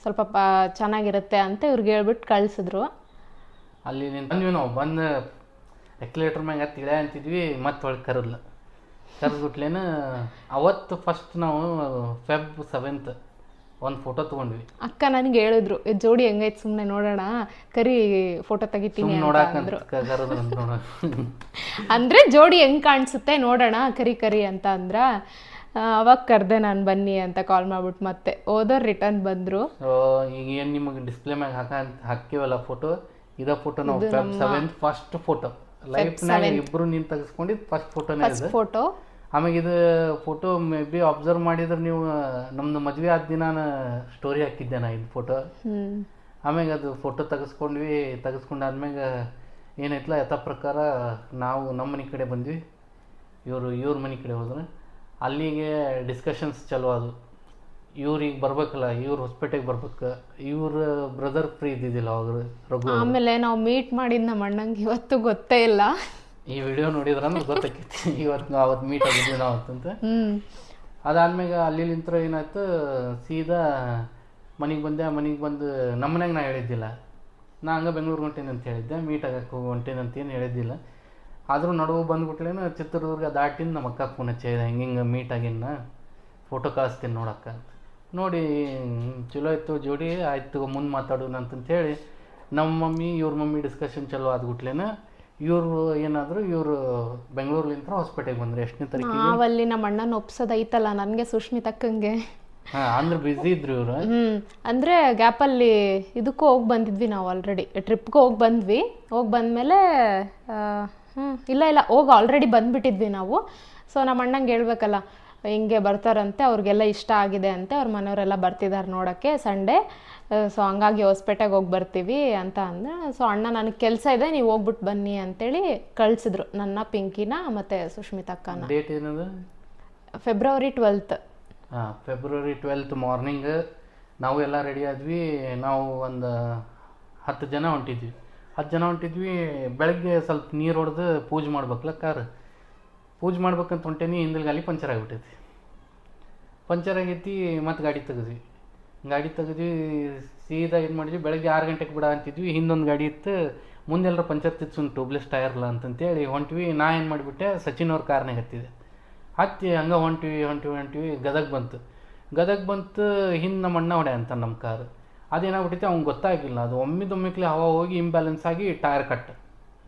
ಸ್ವಲ್ಪ ಚೆನ್ನಾಗಿರುತ್ತೆ ಅಂತ ಇವ್ರಿಗೆ ಹೇಳ್ಬಿಟ್ಟು ಕಳಿಸಿದ್ರು. ಅಲ್ಲಿ ನಿಂತು ಬಂದ್ವಿ ನಾವು. ಬಂದು ಎಕ್ಲೇಟ್ರ್ ಮ್ಯಾಗ ಇಳೆ ಅಂತಿದ್ವಿ ಮತ್ತೆ ಒಳಗೆ ಕರದ್ಲ. ಕರೆದ್ಬಿಟ್ಲೇನ ಅವತ್ತು ಫಸ್ಟ್ ನಾವು ಫೆಬ್ ಸೆವೆಂತ್ ಒಂದು ಫೋಟೋ ತೊಗೊಂಡ್ವಿ. ಅಕ್ಕ ನನಗೆ ಹೇಳಿದ್ರು "ಏ, ಜೋಡಿ ಹೆಂಗೈತೆ ಸುಮ್ಮನೆ ನೋಡೋಣ ಕರಿ ಫೋಟೋ ತೆಗಿತೀನಿ ನೋಡಾಕಂತ ಅಂದ್ರು. ಜೋಡಿ ಹೆಂಗೆ ಕಾಣಿಸುತ್ತೆ ನೋಡೋಣ ಕರಿ ಕರಿ ಅಂತ ಅಂದ್ರ ಅವಾಗ ಕರೆದೆ ನಾನು ಬನ್ನಿ ಅಂತ ಕಾಲ್ ಮಾಡ್ಬಿಟ್ಟು ಮತ್ತೆ. ಓದೋರು ರಿಟರ್ನ್ ಬಂದರು. ಈಗ ಏನು ನಿಮಗೆ ಡಿಸ್ಪ್ಲೇ ಮ್ಯಾಗ ಹಾಕ ಹಾಕಿವಲ್ಲ ಫೋಟೋ ಇದ ಫೋಟೋ ನಾವು ಫೆಬ್ ಸೆವೆಂತ್ ಫಸ್ಟ್ ಫೋಟೋ ಲೈಫ್ನಾಗ ಇಬ್ರು ನೀನು ತೆಗೆಸ್ಕೊಂಡಿದ್ ಫಸ್ಟ್ ಫೋಟೋನೇ ಇದೆ. ಫೋಟೋ ಆಮ್ಯಾಗ ಇದು ಫೋಟೋ ಮೇ ಬಿ ಅಬ್ಸರ್ವ್ ಮಾಡಿದ್ರೆ ನೀವು ನಮ್ದು ಮದ್ವೆ ಆದ ದಿನ ಸ್ಟೋರಿ ಹಾಕಿದ್ದೆ ನಾ ಇದು ಫೋಟೋ ಹ್ಮ್. ಆಮ್ಯಾಗ ಅದು ಫೋಟೋ ತೆಗೆಸ್ಕೊಂಡ್ವಿ ತೆಗೆಸ್ಕೊಂಡಾದ್ಮ್ಯಾಗ ಏನೈತಲ್ಲ ಯಥ ಪ್ರಕಾರ ನಾವು ನಮ್ಮ ಮನೆ ಕಡೆ ಬಂದ್ವಿ. ಇವರು ಇವ್ರ ಮನೆ ಕಡೆ ಹೋದ್ರೆ. ಅಲ್ಲಿಗೆ ಡಿಸ್ಕಷನ್ಸ್ ಚಲೋ ಅದು ಇವ್ರು ಈಗ ಬರ್ಬೇಕಲ್ಲ ಇವ್ರು ಹೊಸಪೇಟೆಗೆ ಬರ್ಬೇಕು ಇವ್ರ ಬ್ರದರ್ ಫ್ರೀ ಇದ್ದಿದ್ದಿಲ್ಲ ಅವಾಗ ರಘು? ಆಮೇಲೆ ನಾವು ಮೀಟ್ ಮಾಡಿದ ನಮ್ಮ ಅಣ್ಣಂಗೆ ಇವತ್ತು ಗೊತ್ತೇ ಇಲ್ಲ. ಈ ವಿಡಿಯೋ ನೋಡಿದ್ರೆ ಗೊತ್ತಾಕೈತಿ. ಇವತ್ತು ನಾವು ಅವತ್ತು ಮೀಟ್ ಆಗಿದ್ವಿ ನಾವು ಅಂತಂತ ಹ್ಮ್. ಅದಾದ್ಮ್ಯಾಗ ಅಲ್ಲಿ ನಿಂತ್ರ ಏನಾಯ್ತು ಸೀದಾ ಮನೆಗೆ ಬಂದೆ ಮನೆಗೆ ಬಂದು ನಮ್ಮ ಮನ್ಯಾಗ ನಾ ಹೇಳಿದ್ದಿಲ್ಲ. ನಾ ಹಂಗೆ ಬೆಂಗ್ಳೂರಿಗೆ ಹೊಂಟೇನಿ ಅಂತ ಹೇಳಿದ್ದೆ. ಮೀಟ್ ಆಗಕ್ಕೆ ಹೊಂಟೇನಿ ಅಂತ ಏನು ಹೇಳಿದ್ದಿಲ್ಲ. ಆದರೂ ನಡುವು ಬಂದ್ಬಿಟ್ಲೇನು ಚಿತ್ರದುರ್ಗ ದಾಟಿನ ನಮ್ಮ ಅಕ್ಕ ಫೋನ್ ಹಚ್ಚಿದೆ ಹಿಂಗೆ ಹಿಂಗೆ ಮೀಟ್ ಆಗಿನ ಫೋಟೋ ಕಳಿಸ್ತೀನಿ ನೋಡಕ್ಕ. ಅಂತ ನೋಡಿ ಚಲೋ ಆಯ್ತು ಜೋಡಿ ಆಯ್ತು ಮುಂದೆ ಮಾತಾಡೋಣ ಅಂತಂತೇಳಿ ನಮ್ಮ ಮಮ್ಮಿ ಇವ್ರ ಮಮ್ಮಿ ಡಿಸ್ಕಷನ್ ಚಲೋ ಆದ್ಬಿಟ್ಲೇನ ಇವರು ಏನಾದ್ರು ಇವರು ಬೆಂಗಳೂರ್ಲಿಂತ್ರ ಹಾಸ್ಪಿಟಲ್ಗೆ ಬಂದ್ರು ಎಷ್ಟನೇ ತಾರೀಕು ನಾವಲ್ಲಿ ನಮ್ಮ ಅಣ್ಣನ ಒಪ್ಸೋದೈತಲ್ಲ ನನಗೆ ಸುಷ್ಮಿತಕ್ಕಂಗೆ ಅಂದ್ರೆ ಬ್ಯುಸಿ ಇದ್ರು ಇವ್ರು ಅಂದ್ರೆ ಗ್ಯಾಪಲ್ಲಿ ಇದಕ್ಕೂ ಹೋಗಿ ಬಂದಿದ್ವಿ ನಾವು ಆಲ್ರೆಡಿ ಟ್ರಿಪ್ಗೆ ಹೋಗಿ ಬಂದ್ವಿ. ಹೋಗಿ ಬಂದಮೇಲೆ ಇಲ್ಲ ಇಲ್ಲ ಹೋಗಿ ಆಲ್ರೆಡಿ ಬಂದ್ಬಿಟ್ಟಿದ್ವಿ ನಾವು. ಸೊ ನಮ್ಮ ಅಣ್ಣಂಗೆ ಹೇಳ್ಬೇಕಲ್ಲ ಹಿಂಗೆ ಬರ್ತಾರಂತೆ ಅವ್ರಿಗೆಲ್ಲ ಇಷ್ಟ ಆಗಿದೆ ಅಂತೆ ಅವ್ರ ಮನೆಯವರೆಲ್ಲ ಬರ್ತಿದ್ದಾರೆ ನೋಡೋಕ್ಕೆ ಸಂಡೇ. ಸೊ ಹಂಗಾಗಿ ಹೊಸ್ಪೇಟೆಗೆ ಹೋಗಿ ಬರ್ತೀವಿ ಅಂತ ಅಂದ್ರೆ ಸೊ ಅಣ್ಣ ನನಗೆ ಕೆಲಸ ಇದೆ ನೀವು ಹೋಗ್ಬಿಟ್ಟು ಬನ್ನಿ ಅಂತೇಳಿ ಕಳಿಸಿದ್ರು ನನ್ನ ಪಿಂಕಿನ ಮತ್ತು ಸುಷ್ಮಿತಕ್ಕನ ಡೇಟ್ ಏನದು? ಫೆಬ್ರವರಿ ಟ್ವೆಲ್ತ್ ಹಾಂ ಫೆಬ್ರವರಿ ಟ್ವೆಲ್ತ್ ಮಾರ್ನಿಂಗ್ ನಾವು ಎಲ್ಲ ರೆಡಿ ಆದ್ವಿ. ನಾವು ಒಂದು ಹತ್ತು ಜನ ಹೊಂಟಿದ್ವಿ. ಹತ್ತು ಜನ ಹೊಂಟಿದ್ವಿ. ಬೆಳಗ್ಗೆ ಸ್ವಲ್ಪ ನೀರು ಹೊಡೆದು ಪೂಜೆ ಮಾಡ್ಬೇಕಲ್ಲ ಕಾರ್. ಪೂಜೆ ಮಾಡ್ಬೇಕಂತ ಹೊಂಟೇನಿ, ಹಿಂದಿಲ್ ಗಾಲಿ ಪಂಚರ್ ಆಗಿಬಿಟ್ಟೈತಿ. ಪಂಚರ್ ಆಗೈತಿ, ಮತ್ತು ಗಾಡಿ ತೆಗೆದ್ವಿ. ಗಾಡಿ ತೆಗೆದ್ವಿ, ಸೀದಾ ಏನು ಮಾಡಿದ್ವಿ, ಬೆಳಗ್ಗೆ ಆರು ಗಂಟೆಗೆ ಬಿಡ ಅಂತಿದ್ವಿ. ಹಿಂದೊಂದು ಗಾಡಿ ಇತ್ತು ಮುಂದೆಲ್ಲರ ಪಂಚರ್ ತಿರ್ಸುನ್ ಟ್ಯೂಬ್ಲೆಸ್ ಟೈರ್ಲ ಅಂತಂತೇಳಿ ಹೊಂಟ್ವಿ. ನಾ ಏನು ಮಾಡಿಬಿಟ್ಟೆ, ಸಚಿನ್ ಅವ್ರ ಕಾರ್ನಾಗ ಹತ್ತಿದೆ. ಹತ್ತಿ ಹಂಗೆ ಹೊಂಟಿವಿ ಹೊಂಟಿವಿ ಹೊಂಟಿವಿ, ಗದಗ ಬಂತು. ಗದಗ ಬಂತು, ಹಿಂದೆ ನಮ್ಮ ಅಣ್ಣ ಹೊಡೆ ಅಂತ ನಮ್ಮ ಕಾರ್. ಅದೇನಾಗ್ಬಿಟ್ಟೈತೆ ಅವ್ನಿಗೆ ಗೊತ್ತಾಗಿಲ್ಲ. ಅದು ಒಮ್ಮಿದೊಮ್ಮಿಕ್ಲೆ ಹವಾ ಹೋಗಿ ಇಂಬ್ಯಾಲೆನ್ಸ್ ಆಗಿ ಟೈರ್ ಕಟ್.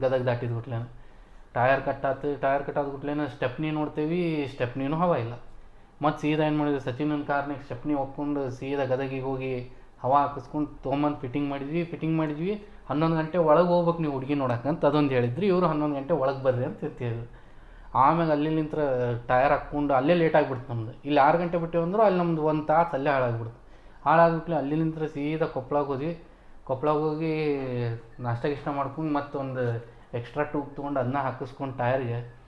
ಗದಗ ದಾಟಿದ ಗುಟ್ಲೇನ ಟೈರ್ ಕಟ್ಟಾತು ಆತು, ಟೈರ್ ಕಟ್ ಆದ್ಬಿಟ್ಲೇನ ಸ್ಟೆಪ್ನಿ ನೋಡ್ತೇವಿ, ಸ್ಟೆಪ್ನಿನೂ ಹವಾ ಇಲ್ಲ. ಮತ್ತು ಸೀದಾ ಏನು ಮಾಡಿದ್ವಿ, ಸಚಿನನ ಕಾರ್ನಾಗ ಸ್ಟೆಪ್ನಿ ಒಪ್ಕೊಂಡು ಸೀದಾ ಗದಗಿಗೆ ಹೋಗಿ ಹವಾ ಹಾಕಿಸ್ಕೊಂಡು ತೊಗೊಂಬಂದು ಫಿಟ್ಟಿಂಗ್ ಮಾಡಿದ್ವಿ. ಫಿಟ್ಟಿಂಗ್ ಮಾಡಿದ್ವಿ, ಹನ್ನೊಂದು ಗಂಟೆ ಒಳಗೆ ಹೋಗ್ಬೇಕು ನೀವು ಹುಡುಗಿ ನೋಡಕ್ಕಂತ ಅದೊಂದು ಹೇಳಿದ್ರಿ. ಇವರು ಹನ್ನೊಂದು ಗಂಟೆ ಒಳಗೆ ಬರ್ರಿ ಅಂತ ಹೇಳ್ತಿದ್ರು ಆಮೇಲೆ ಅಲ್ಲಿ ನಿಂತ್ರ ಟಯರ್ ಹಾಕ್ಕೊಂಡು ಅಲ್ಲೇ ಲೇಟ್ ಆಗಿಬಿಡ್ತು ನಮ್ದು. ಇಲ್ಲಿ ಆರು ಗಂಟೆ ಬಿಟ್ಟೇವು ಅಂದ್ರೆ ಅಲ್ಲಿ ನಮ್ದು ಒಂದು ತಾಸು ಅಲ್ಲೇ ಹಾಳಾಗ್ಬಿಡ್ತು. ಹಾಳಾಗ್ಬಿಟ್ಲೆ ಅಲ್ಲಿ ನಿಂತ್ರ ಸೀದಾ ಕೊಪ್ಪಳಕ್ಕೆ ಹೋದ್ವಿ. ಕೊಪ್ಪಳಕ್ಕೆ ಹೋಗಿ ನಾಷ್ಟ ಗಿಷ್ಟ ಮಾಡ್ಕೊಂಡು ಮತ್ತೊಂದು ಎಕ್ಸ್ಟ್ರಾ ಟೂಬ್ ತೊಗೊಂಡು ಅದನ್ನ ಹಾಕಿಸ್ಕೊಂಡು ಟಯರ್ಗೆ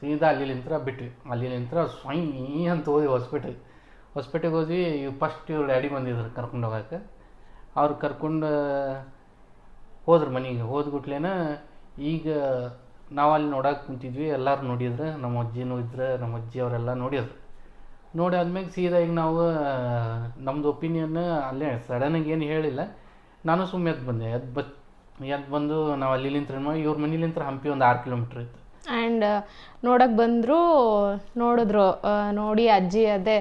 ಸೀದಾ ಅಲ್ಲಿ ನಿಂತ್ರ ಬಿಟ್ವಿ ಅಲ್ಲಿ ನಿಂತ್ರ ಸ್ವಯಂ ಅಂತ ಹೋದ್ವಿ ಹಾಸ್ಪಿಟಲ್ ಹಾಸ್ಪಿಟಲ್ಗೆ ಹೋದ್ವಿ ಫಸ್ಟ್ ಇವ್ರು ಡ್ಯಾಡಿ ಬಂದಿದ್ರು ಕರ್ಕೊಂಡು ಹೋಗಕ್ಕೆ. ಅವ್ರು ಕರ್ಕೊಂಡು, ಹೋದ್ರು ಮನೆಗೆ. ಹೋದ್ಬಿಟ್ಲೇನ ಈಗ ನಾವು ಅಲ್ಲಿ ನೋಡಕ್ಕೆ ಕುಂತಿದ್ವಿ, ಎಲ್ಲರೂ ನೋಡಿದ್ರು. ನಮ್ಮ ಅಜ್ಜಿನೂ ಇದ್ರೆ, ನಮ್ಮ ಅಜ್ಜಿ ಅವರೆಲ್ಲ ನೋಡಿದ್ರು. ನೋಡಿ ಆದ್ಮೇಲೆ ಸೀದಾ ಈಗ ನಾವು ನಮ್ಮದು ಒಪಿನಿಯನ್ ಅಲ್ಲೇ ಸಡನ್ನಾಗಿ ಏನು ಹೇಳಿಲ್ಲ. ನಾನು ಸುಮ್ಮನೆ ಎದ್ದು ಬಂದೆ. ಎದ್ದು ಬತ್ ಎದ್ದು ಬಂದು ನಾವು ಅಲ್ಲಿ ನಿಂತ್ರ ಇವ್ರ ಮನಿಲಿಂತ್ರ ಹಂಪಿ ಒಂದು ಆರು ಕಿಲೋಮೀಟ್ರ್ ಇತ್ತು. ಆ್ಯಂಡ್ ನೋಡಕ್ಕೆ ಬಂದರು ನೋಡಿದ್ರು ನೋಡಿ ಅಜ್ಜಿ ಅದೇ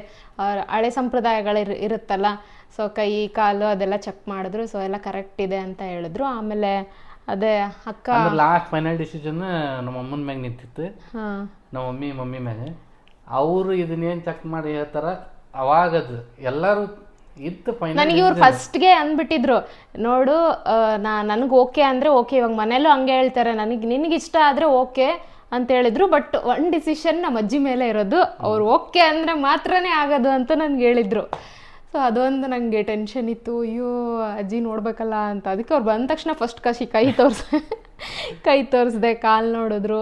ಹಳೆ ಸಂಪ್ರದಾಯಗಳು ಇರ್ ಇರುತ್ತಲ್ಲ ಸೊ ಕೈ ಕಾಲು ಅದೆಲ್ಲ ಚೆಕ್ ಮಾಡಿದ್ರು ಸೊ ಎಲ್ಲ ಕರೆಕ್ಟ್ ಇದೆ ಅಂತ ಹೇಳಿದ್ರು. ಆಮೇಲೆ ಅದೇ ಅಕ್ಕ ಲಾಸ್ಟ್ ಫೈನಲ್ ಡಿಸಿಷನ್ ನಮ್ಮ ಅಮ್ಮನ ಮ್ಯಾಗ ನಿಂತಿತ್ತು. ಹಾಂ. ನಮ್ಮ ಮಮ್ಮಿ ಮಮ್ಮಿ ಮ್ಯಾಗ. ಅವರು ಇದನ್ನೇನು ಚೆಕ್ ಮಾಡಿ ಹೇಳ್ತಾರೆ? ಅವಾಗದು ಎಲ್ಲರೂ ನನಗೆ ಇವ್ರು ಫಸ್ಟ್ಗೆ ಅಂದ್ಬಿಟ್ಟಿದ್ರು ನೋಡು ನಾ ನನಗೆ ಓಕೆ ಅಂದರೆ ಓಕೆ ಇವಾಗ ಮನೇಲೂ ಹಂಗೆ ಹೇಳ್ತಾರೆ ನನಗೆ ನಿನಗೆ ಇಷ್ಟ ಆದರೆ ಓಕೆ ಅಂತ ಹೇಳಿದ್ರು ಬಟ್ ಒನ್ ಡಿಸಿಷನ್ ನಮ್ಮ ಅಜ್ಜಿ ಮೇಲೆ ಇರೋದು ಅವ್ರು ಓಕೆ ಅಂದರೆ ಮಾತ್ರನೇ ಆಗೋದು ಅಂತ ನನಗೆ ಹೇಳಿದ್ರು. ಸೊ ಅದೊಂದು ನನಗೆ ಟೆನ್ಷನ್ ಇತ್ತು ಅಯ್ಯೋ ಅಜ್ಜಿ ನೋಡ್ಬೇಕಲ್ಲ ಅಂತ. ಅದಕ್ಕೆ ಅವ್ರು ಬಂದ ತಕ್ಷಣ ಫಸ್ಟ್ ಕಸಿ ಕೈ ತೋರಿಸ ಕೈ ತೋರಿಸ್ದೆ ಕಾಲು ನೋಡಿದ್ರು.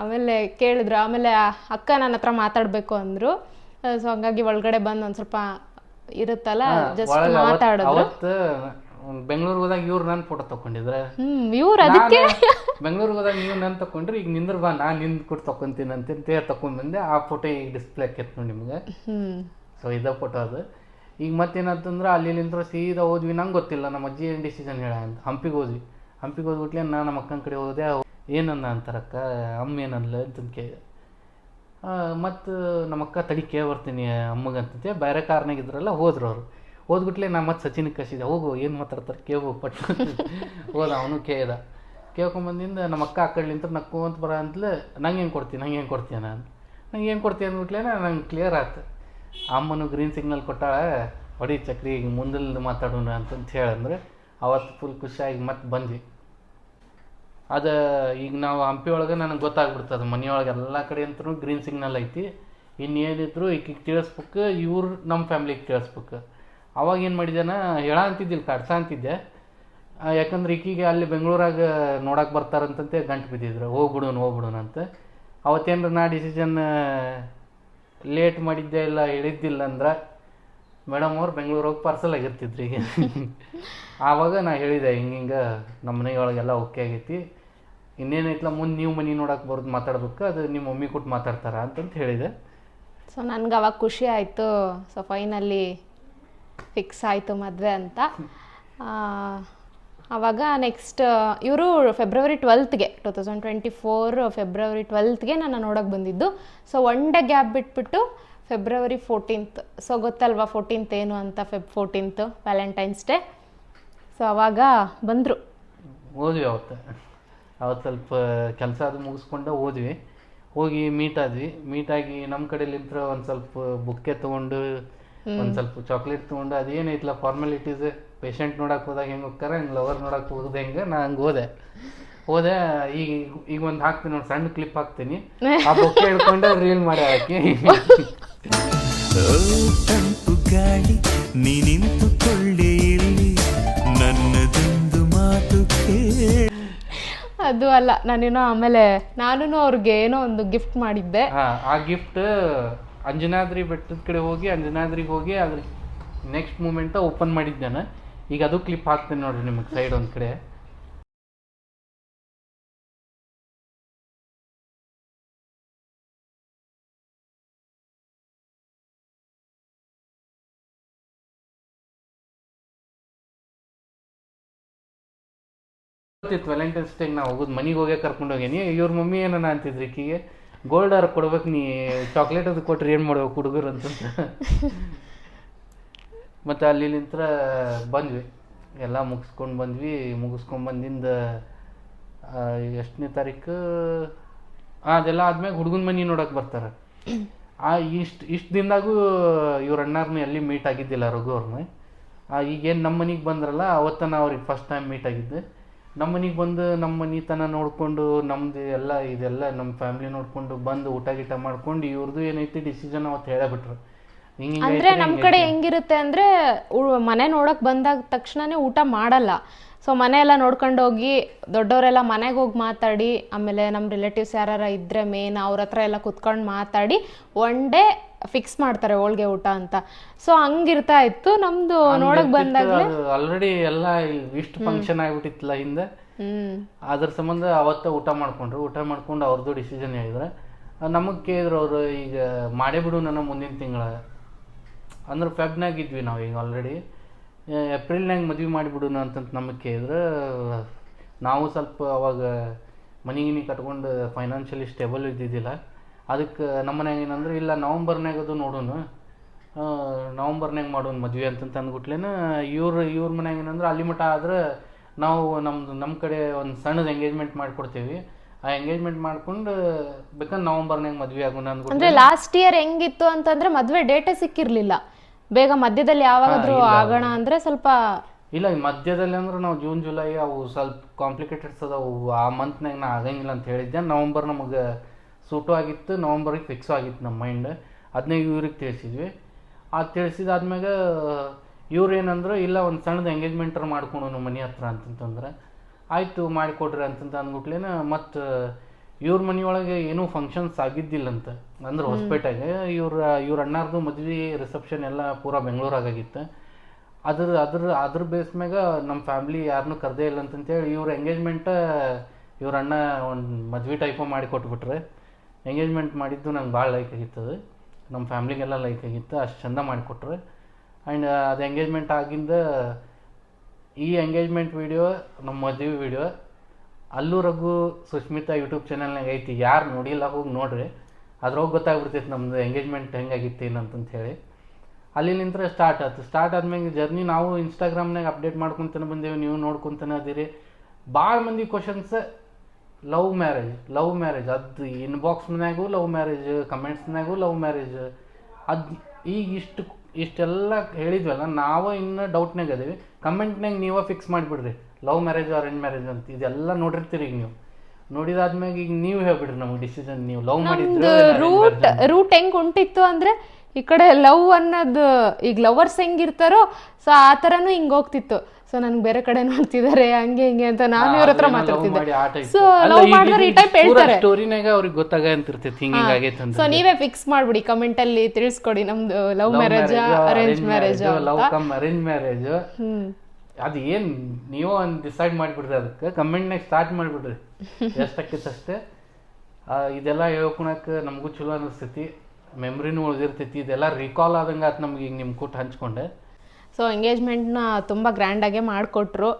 ಆಮೇಲೆ ಕೇಳಿದ್ರು ಆಮೇಲೆ ಅಕ್ಕ ನನ್ನ ಹತ್ರ ಮಾತಾಡಬೇಕು ಅಂದರು. ಸೊ ಹಂಗಾಗಿ ಒಳಗಡೆ ಬಂದು ಒಂದು ಸ್ವಲ್ಪ ಇರುತ್ತಲ್ಲ ಜಸ್ಟ್ ಮಾತಾಡೋದು. ಅವತ್ತು ಬೆಂಗಳೂರಿಗೆ ಹೋದಾಗ ಇವ್ರು ನನ್ನ ಫೋಟೋ ತಕೊಂಡಿದ್ರ ಇವ್ರು ಅದಕ್ಕೆ ಬೆಂಗಳೂರಿಗೆ ಹೋದಾಗ ನೀವು ನನ್ನ ತಕೊಂಡ್ರಿ ಈಗ ನಿಂದ್ರ ಬಾ ನಾನು ನಿಂದು ಕೊಟ್ಟು ತಕೊಂತೀನಿ ಅಂತ ತಕೊಂಡ್ ಬಂದೆ. ಆ ಫೋಟೋ ಈಗ ಡಿಸ್ಪ್ಲೇ ಆಕೈತೆ ನೋಡಿ ನಿಮ್ಗೆ. ಸೊ ಇದ ಫೋಟೋ ಅದು. ಈಗ ಮತ್ತೇನಂತಂದ್ರೆ ಅಲ್ಲಿ ನಿಂತ್ರ ಸೀದಾ ಹೋದ್ವಿ. ನಂಗೆ ಗೊತ್ತಿಲ್ಲ ನಮ್ಮ ಅಜ್ಜಿ ಏನು ಡಿಸಿಷನ್ ಹೇಳ ಅಂತ. ಹಂಪಿಗೆ ಹೋದ್ವಿ. ಹಂಪಿಗೆ ಹೋದ್ಬಿಟ್ಲೆ ನಾನು ನಮ್ಮ ಅಕ್ಕನ ಕಡೆ ಹೋದೆ ಏನನ್ನ ಅಂತಾರಕ್ಕ ಅಮ್ಮ ಏನಲ್ಲ ಅಂತ ಕೇಳಿದೆ. ಮತ್ತು ನಮ್ಮ ಅಕ್ಕ ತಡಿ ಕೇಳಿ ಬರ್ತೀನಿ ಅಮ್ಮಗಂತಂತೆ ಬೇರೆ ಕಾರ್ನಾಗ ಇದ್ರಲ್ಲ ಹೋದ್ರು ಅವರು. ಹೋದ್ಬಿಟ್ಲೆ ನಾ ಮತ್ತೆ ಸಚಿನಿಗೆ ಕಸಿದೆ ಹೋಗು ಏನು ಮಾತಾಡ್ತಾರೆ ಕೇವು ಪಟ್ಟು ಹೋದ ಅವನು ಕೇಳ್ದ. ಕೇಳ್ಕೊಂಬಂದಿಂದ ನಮ್ಮ ಅಕ್ಕ ಆ ನಕ್ಕು ಅಂತ ಬರ ಅಂತಲೇ ನಂಗೆ ಏನು ಕೊಡ್ತೀನಿ ನಂಗೆ ಏನು ಕೊಡ್ತೀಯ ನಾನು ನಂಗೆ ಏನು ಕೊಡ್ತೀನಿ ಅಂದ್ಬಿಟ್ಲೇ ನಂಗೆ ಕ್ಲಿಯರ್ ಆಯ್ತು ಅಮ್ಮನು ಗ್ರೀನ್ ಸಿಗ್ನಲ್ ಕೊಟ್ಟಾಳೆ ಹೊಡಿ ಚಕ್ರಿ ಈಗ ಮುಂದಲ್ದು ಮಾತಾಡೋಣ ಅಂತಂತ ಹೇಳಂದ್ರೆ ಅವತ್ತು ಫುಲ್ ಖುಷಿಯಾಗಿ ಮತ್ತೆ ಬಂದ್ವಿ. ಅದು ಈಗ ನಾವು ಹಂಪಿ ಒಳಗೆ ನನಗೆ ಗೊತ್ತಾಗ್ಬಿಡ್ತದೆ ಮನೆಯೊಳಗೆ ಎಲ್ಲ ಕಡೆ ಅಂತೂ ಗ್ರೀನ್ ಸಿಗ್ನಲ್ ಐತಿ. ಇನ್ನೇನಿದ್ರು ಈಕಿಗೆ ತಿಳಿಸ್ಬೇಕು ಇವ್ರು ನಮ್ಮ ಫ್ಯಾಮ್ಲಿಗೆ ತಿಳಿಸ್ಬೇಕು. ಅವಾಗ ಏನು ಮಾಡಿದೆನ ಹೇಳ ಅಂತಿದ್ದಿಲ್ಲ ಕಡ್ಸ ಅಂತಿದ್ದೆ. ಯಾಕಂದ್ರೆ ಈಕಿಗೆ ಅಲ್ಲಿ ಬೆಂಗಳೂರಾಗ ನೋಡಕ್ಕೆ ಬರ್ತಾರಂತಂತೆ ಗಂಟು ಬಿದ್ದಿದ್ರು. ಹೋಗ್ಬಿಡೋಣ ಹೋಗ್ಬಿಡೋಣ ಅಂತ. ಅವತ್ತೇನ್ರ ನಾ ಡಿಸಿಷನ್ ಲೇಟ್ ಮಾಡಿದ್ದೆ ಇಲ್ಲ ಹೇಳಿದ್ದಿಲ್ಲ ಅಂದ್ರೆ ಮೇಡಮ್ ಅವ್ರು ಬೆಂಗಳೂರು ಹೋಗಿ ಪಾರ್ಸಲ್ ಆಗಿರ್ತಿದ್ರು ಈಗ. ಆವಾಗ ನಾ ಹೇಳಿದೆ ಹಿಂಗೆ ಹಿಂಗೆ ನಮ್ಮ ಮನೆಯೊಳಗೆಲ್ಲ ಓಕೆ ಆಗೈತಿ. ಇನ್ನೇನೈತ್ಲ ಮುಂದೆ ನೀವು ಮನೆ ನೋಡಕ್ಕೆ ಬರೋದು ಮಾತಾಡೋದಕ್ಕೆ ಅದು ನಿಮ್ಮ ಮಮ್ಮಿ ಕೊಟ್ಟು ಮಾತಾಡ್ತಾರ ಅಂತಂತ ಹೇಳಿದೆ. ಸೊ ನನ್ಗೆ ಅವಾಗ ಖುಷಿ ಆಯಿತು. ಸೊ ಫೈನಲ್ಲಿ ಫಿಕ್ಸ್ ಆಯಿತು ಮದುವೆ ಅಂತ. ಅವಾಗ ನೆಕ್ಸ್ಟ್ ಇವರು February ಟ್ವೆಲ್ತ್ಗೆ two thousand twenty four February ಟ್ವೆಲ್ತ್ಗೆ ನಾನು ನೋಡೋಕೆ ಬಂದಿದ್ದು. ಸೊ ಒನ್ ಡೇ ಗ್ಯಾಪ್ ಬಿಟ್ಬಿಟ್ಟು ಫೆಬ್ರವರಿ ಫೋರ್ಟೀನ್ತ್ ಸೊ ಗೊತ್ತಲ್ವಾ ಫೋರ್ಟೀನ್ತ್ ಏನು ಅಂತ Feb fourteenth Valentine's day so ಅವಾಗ ಬಂದರು. ಹೋದ್ವಿ ಅವತ್ತು ಸ್ವಲ್ಪ ಕೆಲಸ ಅದು ಮುಗಿಸ್ಕೊಂಡು ಹೋದ್ವಿ. ಹೋಗಿ ಮೀಟ್ ಆದ್ವಿ. ಮೀಟ್ ಆಗಿ ನಮ್ಮ ಕಡೆಲಿಂತ್ರ ಒಂದು ಸ್ವಲ್ಪ ಬುಕ್ಕೆ ತೊಗೊಂಡು ಒಂದು ಸ್ವಲ್ಪ ಚಾಕ್ಲೇಟ್ ತೊಗೊಂಡು ಅದೇನೈತಲ್ಲ ಫಾರ್ಮಾಲಿಟೀಸ್ ಪೇಷಂಟ್ ನೋಡಕ್ಕೆ ಹೋದಾಗ ಹೆಂಗೆ ಹೋಗ್ತಾರೆ ಹಂಗೆ ಲವರ್ ನೋಡಕ್ಕೆ ಹೋಗೋದು ಹೆಂಗೆ ನಾ ಹಂಗೆ ಹೋದೆ. ಹೋದೆ ಈಗ ಈಗ ಒಂದು ಹಾಕ್ತೀನಿ ಒಂದು ಸಣ್ಣ ಕ್ಲಿಪ್ ಹಾಕ್ತೀನಿ. ಆ ಬುಕ್ಕೆ ಹಿಡ್ಕೊಂಡು ರೀಲ್ ಮಾಡಿ ಹಾಕಿ ತಂಪು ಗಾಳಿ ನೀ ನಿಂತುಕೊಳ್ಳಿ ಇಲ್ಲಿ. ನನ್ನದೊಂದು ಮಾತು ಕೇಳಿ. ಅದು ಅಲ್ಲ, ನಾನೇನೋ ಆಮೇಲೆ ನಾನು ಅವ್ರಿಗೆ ಏನೋ ಒಂದು ಗಿಫ್ಟ್ ಮಾಡಿದ್ದೆ. ಆ ಗಿಫ್ಟ್ ಅಂಜನಾದ್ರಿ ಬೆಟ್ಟದ ಕಡೆ ಹೋಗಿ, ಅಂಜನಾದ್ರಿಗೆ ಹೋಗಿ ಅದ್ರ ನೆಕ್ಸ್ಟ್ ಮೂಮೆಂಟ್ ಓಪನ್ ಮಾಡಿದ್ದೆ ನಾನು. ಈಗ ಅದು ಕ್ಲಿಪ್ ಹಾಕ್ತೇನೆ ನೋಡ್ರಿ ನಿಮಗೆ ಸೈಡ್ ಒಂದು ಕಡೆ. ಗೊತ್ತಿತ್ತು ವ್ಯಾಲೆಂಟೈನ್ಸ್ ಡೇಗೆ ನಾವು ಹೋಗೋದು, ಮನೆಗೆ ಹೋಗೇ ಕರ್ಕೊಂಡು ಹೋಗೇನಿ ಇವ್ರ ಮಮ್ಮಿ ಏನನ ಅಂತಿದ್ರು ಈಕಿಗೆ? ಗೋಲ್ಡ್ ಆರ್ ಕೊಡ್ಬೇಕು, ನೀ ಚಾಕ್ಲೇಟ್ ಅದು ಕೊಟ್ರೆ ಏನು ಮಾಡ್ಬೇಕು ಹುಡುಗರು ಅಂತ. ಮತ್ತು ಅಲ್ಲಿ ನಿಂತ್ರ ಬಂದ್ವಿ. ಎಲ್ಲ ಮುಗಿಸ್ಕೊಂಡು ಬಂದ್ವಿ. ಮುಗಿಸ್ಕೊಂಡು ಬಂದಿಂದ ಎಷ್ಟನೇ ತಾರೀಕು ಅದೆಲ್ಲ ಆದ್ಮೇಲೆ ಹುಡುಗನ ಮನೆ ನೋಡಕ್ಕೆ ಬರ್ತಾರೆ. ಆ, ಇಷ್ಟು ಇಷ್ಟು ದಿನದಾಗೂ ಇವ್ರ ಅಣ್ಣಾರನ್ನ ಎಲ್ಲಿ ಮೀಟ್ ಆಗಿದ್ದಿಲ್ಲ ರಘು ಅವ್ರನ್ನ ಈಗೇನು ನಮ್ಮ ಮನೆಗೆ ಬಂದ್ರಲ್ಲ, ಅವತ್ತ ನಾ ಅವ್ರಿಗೆ ಫಸ್ಟ್ ಟೈಮ್ ಮೀಟ್ ಆಗಿದ್ದೆ. ನಮ್ಮ ಮನೆಗೆ ಬಂದು ನಮ್ಮ ಮನೆತನ ನೋಡಿಕೊಂಡು ನಮ್ದು ಎಲ್ಲ ಇದೆಲ್ಲ ನಮ್ಮ ಫ್ಯಾಮಿಲಿ ನೋಡಿಕೊಂಡು ಬಂದು ಊಟ ಗೀಟ ಮಾಡ್ಕೊಂಡು ಇವ್ರದ್ದು ಏನೈತಿ ಡಿಸಿಷನ್ ಅವತ್ತು ಹೇಳಬಿಟ್ರು. ಬಿಟ್ರು ಅಂದ್ರೆ ನಮ್ ಕಡೆ ಹೆಂಗಿರುತ್ತೆ ಅಂದ್ರೆ ಮನೆ ನೋಡಕ್ ಬಂದಾಗ ತಕ್ಷಣನೇ ಊಟ ಮಾಡಲ್ಲ. ಸೊ ಮನೆ ಎಲ್ಲ ನೋಡ್ಕೊಂಡು ಹೋಗಿ ದೊಡ್ಡವರೆಲ್ಲ ಮನೆಗೆ ಹೋಗಿ ಮಾತಾಡಿ ಆಮೇಲೆ ನಮ್ಮ ರಿಲೇಟಿವ್ಸ್ ಯಾರು ಇದ್ರೆ ಮೇನ್ ಅವ್ರ ಹತ್ರ ಎಲ್ಲ ಕುತ್ಕೊಂಡು ಮಾತಾಡಿ ಒನ್ ಡೇ ಫಿಕ್ಸ್ ಮಾಡ್ತಾರೆ ಹೋಳ್ಗೆ ಊಟ ಅಂತ. ಸೊ ಹಂಗಿರ್ತಾ ಇತ್ತು. ನಮ್ದು ನೋಡಕ್ ಬಂದಾಗ ಆಲ್ರೆಡಿ ಎಲ್ಲ ಇಷ್ಟು ಫಂಕ್ಷನ್ ಆಗ್ಬಿಟ್ಟಿತ್ತಲ್ಲ ಹಿಂದೆ. ಅದ್ರ ಸಂಬಂಧ ಅವತ್ತ ಊಟ ಮಾಡ್ಕೊಂಡ್ರು. ಊಟ ಮಾಡ್ಕೊಂಡು ಅವ್ರದ್ದು ಡಿಸಿಷನ್ ಹೇಳಿದ್ರೆ ನಮಗ್ ಕೇಳಿದ್ರು ಅವರು ಈಗ ಮಾಡೇ ಬಿಡು ನನ್ನ ಮುಂದಿನ ತಿಂಗಳ. ಅಂದ್ರೆ ಫೆಬ್ನಾಗ ಇದ್ವಿ ನಾವು ಈಗ ಆಲ್ರೆಡಿ ಏಪ್ರಿಲ್ನಾಗ ಮದ್ವೆ ಮಾಡಿಬಿಡೋಣ ಅಂತಂತ ನಮಗೆ ಕೇಳಿದ್ರೆ ನಾವು ಸ್ವಲ್ಪ ಅವಾಗ ಮನಿ ಗಿನಿ ಕಟ್ಕೊಂಡು ಫೈನಾನ್ಷಿಯಲಿ ಸ್ಟೇಬಲ್ ಇದ್ದಿದ್ದಿಲ್ಲ. ಅದಕ್ಕೆ ನಮ್ಮ ಮನ್ಯಾಗ ಏನಂದ್ರೆ ಇಲ್ಲ ನವಂಬರ್ನಾಗ ಅದು ನೋಡೋಣ ನವಂಬರ್ನ್ಯಾಗ ನವಂಬರ್ನಾಗ ಮಾಡೋಣ ಮದುವೆ ಅಂತಂತ ಅಂದ್ಬಿಟ್ಲೇನ ಇವ್ರ ಇವ್ರ ಮನ್ಯಾಗ ಏನಂದ್ರೆ ಅಲ್ಲಿ ಮಟ ಆದ್ರೆ ನಾವು ನಮ್ದು ನಮ್ಮ ಕಡೆ ಒಂದು ಸಣ್ಣದು ಎಂಗೇಜ್ಮೆಂಟ್ ಮಾಡಿಕೊಡ್ತೀವಿ. ಆ ಎಂಗೇಜ್ಮೆಂಟ್ ಮಾಡ್ಕೊಂಡು ಬೇಕಾದ್ರೆ ನವಂಬರ್ನಾಗ ಮದುವೆ ಆಗೋಣ ಅಂದ್ಬಿಟ್ಟು ಅಂದ್ರೆ ಲಾಸ್ಟ್ ಇಯರ್ ಹೆಂಗಿತ್ತು ಅಂತಂದ್ರೆ ಮದ್ವೆ ಡೇಟೇ ಸಿಕ್ಕಿರ್ಲಿಲ್ಲ. ಬೇಗ ಮಧ್ಯದಲ್ಲಿ ಯಾವಾಗಾದ್ರೂ ಆಗೋಣ ಅಂದ್ರೆ ಸ್ವಲ್ಪ ಇಲ್ಲ ಈ ಮಧ್ಯದಲ್ಲಿ ಅಂದ್ರೆ ನಾವು ಜೂನ್ ಜುಲೈ ಅವು ಸ್ವಲ್ಪ ಕಾಂಪ್ಲಿಕೇಟೆಡ್ಸ್ ಅದಾವು. ಆ ಮಂತ್ನಾಗ ನಾ ಆಗಂಗಿಲ್ಲ ಅಂತ ಹೇಳಿದ್ದೆ. ನವಂಬರ್ ನಮಗೆ ಸೂಟು ಆಗಿತ್ತು ನವಂಬರಿಗೆ ಫಿಕ್ಸ್ ಆಗಿತ್ತು ನಮ್ಮ ಮೈಂಡ್ ಅದನ್ನೇ ಇವ್ರಿಗೆ ತಿಳಿಸಿದ್ವಿ. ಅದು ತಿಳಿಸಿದಾದ್ಮ್ಯಾಗ ಇವ್ರು ಏನಂದ್ರು ಇಲ್ಲ ಒಂದು ಸಣ್ಣದು ಮಾಡ್ಕೊಂಡು ನಮ್ಮ ಮನೆ ಹತ್ರ ಅಂತಂತಂದ್ರೆ. ಆಯಿತು ಮಾಡಿಕೊಡ್ರಿ ಅಂತಂತ ಅಂದ್ಬಿಟ್ಲೇನ ಮತ್ತು ಇವ್ರ ಮನೆಯೊಳಗೆ ಏನೂ ಫಂಕ್ಷನ್ಸ್ ಆಗಿದ್ದಿಲ್ಲಂತ. ಅಂದ್ರೆ ಹೊಸಪೇಟೆಗೆ ಇವ್ರ ಇವ್ರ ಅಣ್ಣಾರ್ದು ಮದುವೆ ರಿಸೆಪ್ಷನ್ ಎಲ್ಲ ಪೂರಾ ಬೆಂಗಳೂರಾಗಿತ್ತು ಅದ್ರ ಅದ್ರ ಅದ್ರ ಬೇಸ್ ಮ್ಯಾಗ ನಮ್ಮ ಫ್ಯಾಮ್ಲಿ ಯಾರನ್ನೂ ಕರೆದೇ ಇಲ್ಲ ಅಂತಂತೇಳಿ ಇವ್ರ ಎಂಗೇಜ್ಮೆಂಟ ಇವ್ರ ಅಣ್ಣ ಒಂದು ಮದ್ವೆ ಟೈಪು ಮಾಡಿ ಕೊಟ್ಬಿಟ್ರೆ ಎಂಗೇಜ್ಮೆಂಟ್ ಮಾಡಿದ್ದು ನಂಗೆ ಭಾಳ ಲೈಕ್ ಆಗಿತ್ತದು. ನಮ್ಮ ಫ್ಯಾಮ್ಲಿಗೆಲ್ಲ ಲೈಕ್ ಆಗಿತ್ತು, ಅಷ್ಟು ಚಂದ ಮಾಡಿಕೊಟ್ರು. ಆ್ಯಂಡ್ ಅದು ಎಂಗೇಜ್ಮೆಂಟ್ ಆಗಿಂದ ಈ ಎಂಗೇಜ್ಮೆಂಟ್ ವೀಡಿಯೋ ನಮ್ಮ ಮದುವೆ ವೀಡಿಯೋ ಅಲ್ಲೂ ರಘು ಸುಷ್ಮಿತಾ ಯೂಟ್ಯೂಬ್ ಚಾನಲ್ನಾಗ ಐತಿ. ಯಾರು ನೋಡಿಲ್ಲ ಹೋಗಿ ನೋಡ್ರಿ. ಅದ್ರೊಳಗೆ ಗೊತ್ತಾಗ್ಬಿಡ್ತೈತೆ ನಮ್ಮದು ಎಂಗೇಜ್ಮೆಂಟ್ ಹೆಂಗಾಗಿತ್ತು ಏನಂತಂತ ಹೇಳಿ. ಅಲ್ಲಿ ನಿಂತ್ರ ಸ್ಟಾರ್ಟ್ ಆಯ್ತು ಸ್ಟಾರ್ಟ್ ಆದ್ಮೇಲೆ ಜರ್ನಿ ನಾವು ಇನ್ಸ್ಟಾಗ್ರಾಮ್ನಾಗ ಅಪ್ಡೇಟ್ ಮಾಡ್ಕೊತಾನೆ ಬಂದೇವೆ. ನೀವು ನೋಡ್ಕೊತಾನೆ ಅದೀರಿ. ಭಾಳ ಮಂದಿ questions love marriage love marriage ಅದು ಇನ್ಬಾಕ್ಸ್ನಾಗೂ ಲವ್ ಮ್ಯಾರೇಜ್ ಕಮೆಂಟ್ಸ್ನಾಗೂ ಲವ್ ಮ್ಯಾರೇಜ್ ಅದು ಈಗ ಇಷ್ಟು ಇಷ್ಟೆಲ್ಲ ಹೇಳಿದ್ವಲ್ಲ ನಾವು ಇನ್ನೂ ಡೌಟ್ನಾಗ ಅದೀವಿ. ಕಮೆಂಟ್ನಾಗ ನೀವೇ ಫಿಕ್ಸ್ ಮಾಡಿಬಿಡ್ರಿ. ಲವ್ ಮ್ಯಾರೇಜ್ ಅರೇಂಜ್ ಮ್ಯಾರೇಜ್ ಅಂತ. ಇದೆಲ್ಲ ನೋಡಿರ್ತೀರಿ ಈಗ ನೀವು. ನೋಡಿದಾದ್ಮ್ಯಾಗ ಈಗ ನೀವು ಹೇಳ್ಬಿಡ್ರಿ ನಮಗೆ ಡಿಸಿಷನ್ ನೀವು ಲವ್ ಮಾಡಿದ್ರೆ ರೂಟ್ ರೂಟ್ ಹೆಂಗ್ ಹೊಂಟಿತ್ತು ಅಂದ್ರೆ ಈ ಕಡೆ ಲವ್ ಅನ್ನೋದು ಈಗ ಲವರ್ಸ್ ಹೆಂಗಿರ್ತಾರೋ ಸೊ ಆ ಥರನೂ ಹಿಂಗ್ ಹೋಗ್ತಿತ್ತು. ಸೊ ನನ್ಗೆ ಬೇರೆ ಕಡೆ ನೋಡ್ತಿದ್ದಾರೆ ಹಂಗೆ ಹಿಂಗೆ ಅಂತ ನಾನು ಇವ್ರ ಹತ್ರ ಮಾತಾಡ್ತಿದ್ದೆ. ಸೊ ಲವ್ ಮಾಡಿದ್ರೆ ಈ ಟೈಪ್ ಹೇಳ್ತಾರೆ. ಸ್ಟೋರಿನಾಗ ಅವ್ರಿಗೆ ಗೊತ್ತಾಗ ಅಂತಿರ್ತೈತಿ ಹಿಂಗ ಹಿಂಗಾಗೈತೆ ಅಂತ. ಸೊ ನೀವೇ ಫಿಕ್ಸ್ ಮಾಡ್ಬಿಡಿ ಕಮೆಂಟ್ ಅಲ್ಲಿ ತಿಳಿಸ್ಕೊಡಿ ನಮ್ದು love marriage arrange marriage love cum arrange marriage ಅದು ಏನ್ ನೀವು ಒಂದು ಡಿಸೈಡ್ ಮಾಡಿಬಿಡ್ರಿ ಅದಕ್ಕೆ. ಕಮೆಂಟ್ನಾಗ ಸ್ಟಾರ್ಟ್ ಮಾಡ್ಬಿಡ್ರಿ. ಎಷ್ಟಾಕೈತೆ ಅಷ್ಟೇ. ಇದೆಲ್ಲ ಹೇಳ್ಕೊಳಕ್ಕೆ ನಮಗೂ ಚಲೋ ಅನಿಸ್ತೈತಿ. ಮೆಮ್ರಿನೂ ಉಳಿದಿರ್ತೈತಿ. ಇದೆಲ್ಲ ರಿಕಾಲ್ ಆದಂಗೆ ಆತು ನಮ್ಗೆ ಈಗ ನಿಮ್ಮ ಕೂಟ ಹಂಚ್ಕೊಂಡೆ. ಸೊ ಎಂಗೇಜ್ಮೆಂಟ್ನ ತುಂಬ ಗ್ರ್ಯಾಂಡಾಗೆ ಮಾಡಿಕೊಟ್ರು.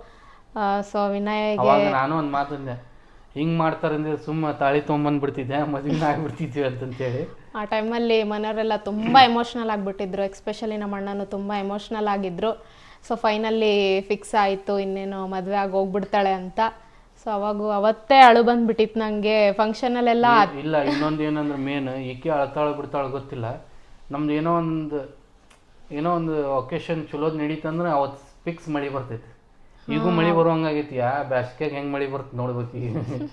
ಸೊ ವಿನಯ್ಗೆ ಅವಾಗ ನಾನು ಒಂದು ಮಾತಂದೆ ಹಿಂಗೆ ಮಾಡ್ತಾರಂದ್ರೆ ಸುಮ್ಮ ತಾಳಿ ತೊಗೊಂಬಂದ್ಬಿಡ್ತಿದ್ದೆ ಮದುವೆ ಆಗ್ಬಿಡ್ತಿದ್ವಿ ಅಂತಂತೇಳಿ. ಆ ಟೈಮಲ್ಲಿ ಮನೆಯವರೆಲ್ಲ ತುಂಬ ಎಮೋಷ್ನಲ್ ಆಗಿಬಿಟ್ಟಿದ್ರು ಎಕ್ಸ್ಪೆಷಲಿ ನಮ್ಮ ಅಣ್ಣನೂ ತುಂಬ ಎಮೋಷ್ನಲ್ ಆಗಿದ್ರು. ಸೊ ಫೈನಲ್ಲಿ ಫಿಕ್ಸ್ ಆಯಿತು ಇನ್ನೇನು ಮದುವೆ ಆಗಿ ಹೋಗ್ಬಿಡ್ತಾಳೆ ಅಂತ. ಸೊ ಅವಾಗ ಅವತ್ತೇ ಅಳು ಬಂದ್ಬಿಟ್ಟಿತ್ತು ನನಗೆ ಫಂಕ್ಷನಲ್ಲೆಲ್ಲ ಇಲ್ಲ ಇನ್ನೊಂದು ಏನಂದ್ರೆ ಮೇನ್ ಈಕೆ ಅಳ್ತಾಳು ಬಿಡ್ತಾಳು ಗೊತ್ತಿಲ್ಲ. ನಮ್ದು ಏನೋ ಒಂದು ಏನೋ ಒಂದು ಒಕೇಶನ್ ಚಲೋದ್ ನಡೀತಂದ್ರೆ ಅವತ್ತು ಫಿಕ್ಸ್ ಮಳೆ ಬರ್ತೈತಿ. ಈಗೂ ಮಳೆ ಬರುವಂಗಾಗೈತಿ ಯಾ ಬ್ಯಾಸ್ಗ್ಯಾಗ ಹೆಂಗ್ ಮಳೆ ಬರ್ತದೆ ನೋಡ್ಬೇಕು. ಈಗ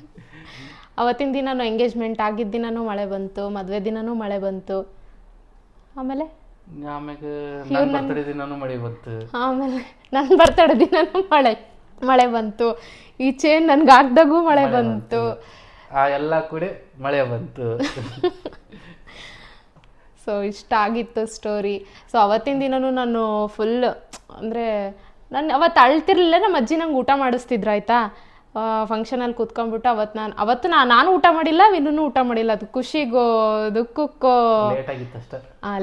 ಅವತ್ತಿನ ದಿನನೂ ಎಂಗೇಜ್ಮೆಂಟ್ ಆಗಿದ್ದ ದಿನನೂ ಮಳೆ ಬಂತು ಮದುವೆ ದಿನನೂ ಮಳೆ ಬಂತು. ಆಮೇಲೆ? ಆಮ್ಯಾಗ ನನ್ನ ಬರ್ತಡೇ ದಿನಾನು ಮಳೆ ಬಂತು. ಆಮೇಲೆ ನನ್ನ ಬರ್ತಡೇ ದಿನನೂ ಮಳೆ ಮಳೆ ಬಂತು. ಈ ಚೇನ್ ನನ್ಗೆ ಹಾಕ್ದಾಗೂ ಮಳೆ ಬಂತು. ಆ ಎಲ್ಲ ಕೂಡ ಮಳೆ ಬಂತು. ಸೊ ಇಷ್ಟ ಆಗಿತ್ತು ಸ್ಟೋರಿ ಸೊ ಅವತ್ತಿನ ದಿನನೂ ನಾನು ಫುಲ್ ಅಂದರೆ ನಾನು ಅವತ್ತು ಅಳ್ತಿರ್ಲಿಲ್ಲ ನಮ್ಮ ಅಜ್ಜಿ ನಂಗೆ ಊಟ ಮಾಡಿಸ್ತಿದ್ರು ಆಯಿತಾ? ಫಂಕ್ಷನಲ್ಲಿ ಕೂತ್ಕೊಂಡ್ಬಿಟ್ಟು ಅವತ್ತು ನಾನು ಅವತ್ತು ನಾ ನಾನು ಊಟ ಮಾಡಿಲ್ಲ ವಿನೂ ಊಟ ಮಾಡಿಲ್ಲ. ಅದು ಖುಷಿಗೋ ದುಃಖಕ್ಕೋ.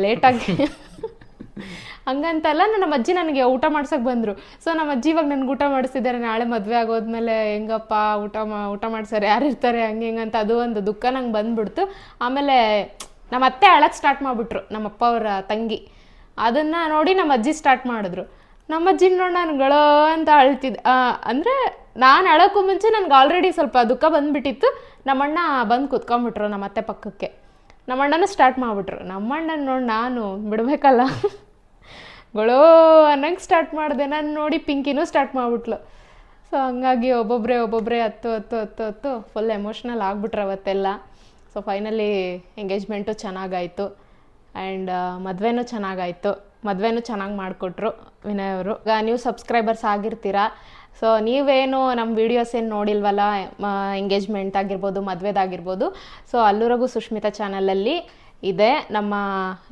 ಲೇಟಾಗಿ ಹಂಗಂತಲ್ಲ ನಮ್ಮ ಅಜ್ಜಿ ನನಗೆ ಊಟ ಮಾಡ್ಸಕ್ ಬಂದರು. ಸೊ ನಮ್ಮ ಅಜ್ಜಿ ಇವಾಗ ನನಗೆ ಊಟ ಮಾಡಿಸ್ತಿದ್ದಾರೆ. ನಾಳೆ ಮದುವೆ ಆಗೋದ್ಮೇಲೆ ಹೆಂಗಪ್ಪ ಊಟ ಮಾ ಊಟ ಮಾಡ್ಸಾರೆ ಯಾರು ಇರ್ತಾರೆ ಹಂಗೆ ಹಿಂಗೆ ಅಂತ ಅದು ಒಂದು ದುಃಖ ನಂಗೆ ಬಂದ್ಬಿಡ್ತು. ಆಮೇಲೆ ನಮ್ಮ ಅತ್ತೆ ಅಳಕ್ಕೆ ಸ್ಟಾರ್ಟ್ ಮಾಡಿಬಿಟ್ರು, ನಮ್ಮ ಅಪ್ಪ ಅವರ ತಂಗಿ. ಅದನ್ನ ನೋಡಿ ನಮ್ಮ ಅಜ್ಜಿ ಸ್ಟಾರ್ಟ್ ಮಾಡಿದ್ರು. ನಮ್ಮ ಅಜ್ಜಿ ನೋಡಿ ನಾನು ಗಳೋ ಅಂತ ಅಳ್ತಿದ್ದೆ ಅಂದರೆ ನಾನು ಅಳೋಕ್ಕೂ ಮುಂಚೆ ನನಗೆ ಆಲ್ರೆಡಿ ಸ್ವಲ್ಪ ದುಃಖ ಬಂದ್ಬಿಟ್ಟಿತ್ತು. ನಮ್ಮಣ್ಣ ಬಂದು ಕುತ್ಕೊಂಡ್ಬಿಟ್ರು ನಮ್ಮ ಅತ್ತೆ ಪಕ್ಕಕ್ಕೆ. ನಮ್ಮಣ್ಣನ ಸ್ಟಾರ್ಟ್ ಮಾಡಿಬಿಟ್ರು. ನಮ್ಮಣ್ಣನ ನೋಡಿ ನಾನು ಬಿಡಬೇಕಲ್ಲ? ಗಳೋ ಅನ್ನಂಗೆ ಸ್ಟಾರ್ಟ್ ಮಾಡಿದೆ. ನಾನು ನೋಡಿ ಪಿಂಕಿನೂ ಸ್ಟಾರ್ಟ್ ಮಾಡಿಬಿಟ್ಲು. ಸೊ ಹಂಗಾಗಿ ಒಬ್ಬೊಬ್ಬರೇ ಒಬ್ಬೊಬ್ಬರೇ ಹತ್ತು ಹತ್ತು ಹತ್ತು ಹತ್ತು ಫುಲ್ ಎಮೋಷ್ನಲ್ ಆಗ್ಬಿಟ್ರು ಅವತ್ತೆಲ್ಲ. ಸೊ ಫೈನಲಿ ಎಂಗೇಜ್ಮೆಂಟು ಚೆನ್ನಾಗಾಯಿತು. ಆ್ಯಂಡ್ ಮದುವೆನೂ ಚೆನ್ನಾಗಾಯಿತು. ಮದುವೆನೂ ಚೆನ್ನಾಗಿ ಮಾಡಿಕೊಟ್ರು ವಿನಯ್ ಅವರು. ಈಗ ನೀವು ಸಬ್ಸ್ಕ್ರೈಬರ್ಸ್ ಆಗಿರ್ತೀರಾ? ಸೊ ನೀವೇನು ನಮ್ಮ ವೀಡಿಯೋಸ್ ಏನು ನೋಡಿಲ್ವಲ್ಲ ಎಂಗೇಜ್ಮೆಂಟ್ ಆಗಿರ್ಬೋದು, ಮದುವೆದಾಗಿರ್ಬೋದು ಸೊ ಅಲ್ಲೂರಗೂ ಸುಷ್ಮಿತಾ ಚಾನಲಲ್ಲಿ ಇದೆ ನಮ್ಮ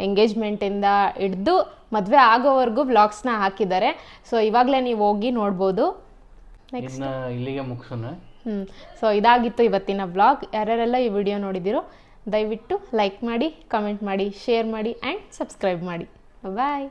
ಎಂಗೇಜ್ಮೆಂಟಿಂದ ಹಿಡ್ದು ಮದುವೆ ಆಗೋವರೆಗೂ ವ್ಲಾಗ್ಸ್ನ ಹಾಕಿದ್ದಾರೆ. ಸೊ ಇವಾಗಲೇ ನೀವು ಹೋಗಿ ನೋಡ್ಬೋದು. ನೆಕ್ಸ್ಟ್ ಇಲ್ಲಿಗೆ ಮುಗಿಸೋಣ. ಹ್ಞೂ ಸೊ ಇದಾಗಿತ್ತು ಇವತ್ತಿನ ಬ್ಲಾಗ್ ಯಾರ್ಯಾರೆಲ್ಲ ಈ ವಿಡಿಯೋ ನೋಡಿದಿರೋ, ದಯವಿಟ್ಟು ಲೈಕ್ ಮಾಡಿ ಕಮೆಂಟ್ ಮಾಡಿ ಶೇರ್ ಮಾಡಿ ಆ್ಯಂಡ್ ಸಬ್ಸ್ಕ್ರೈಬ್ ಮಾಡಿ. ಬಾಯ್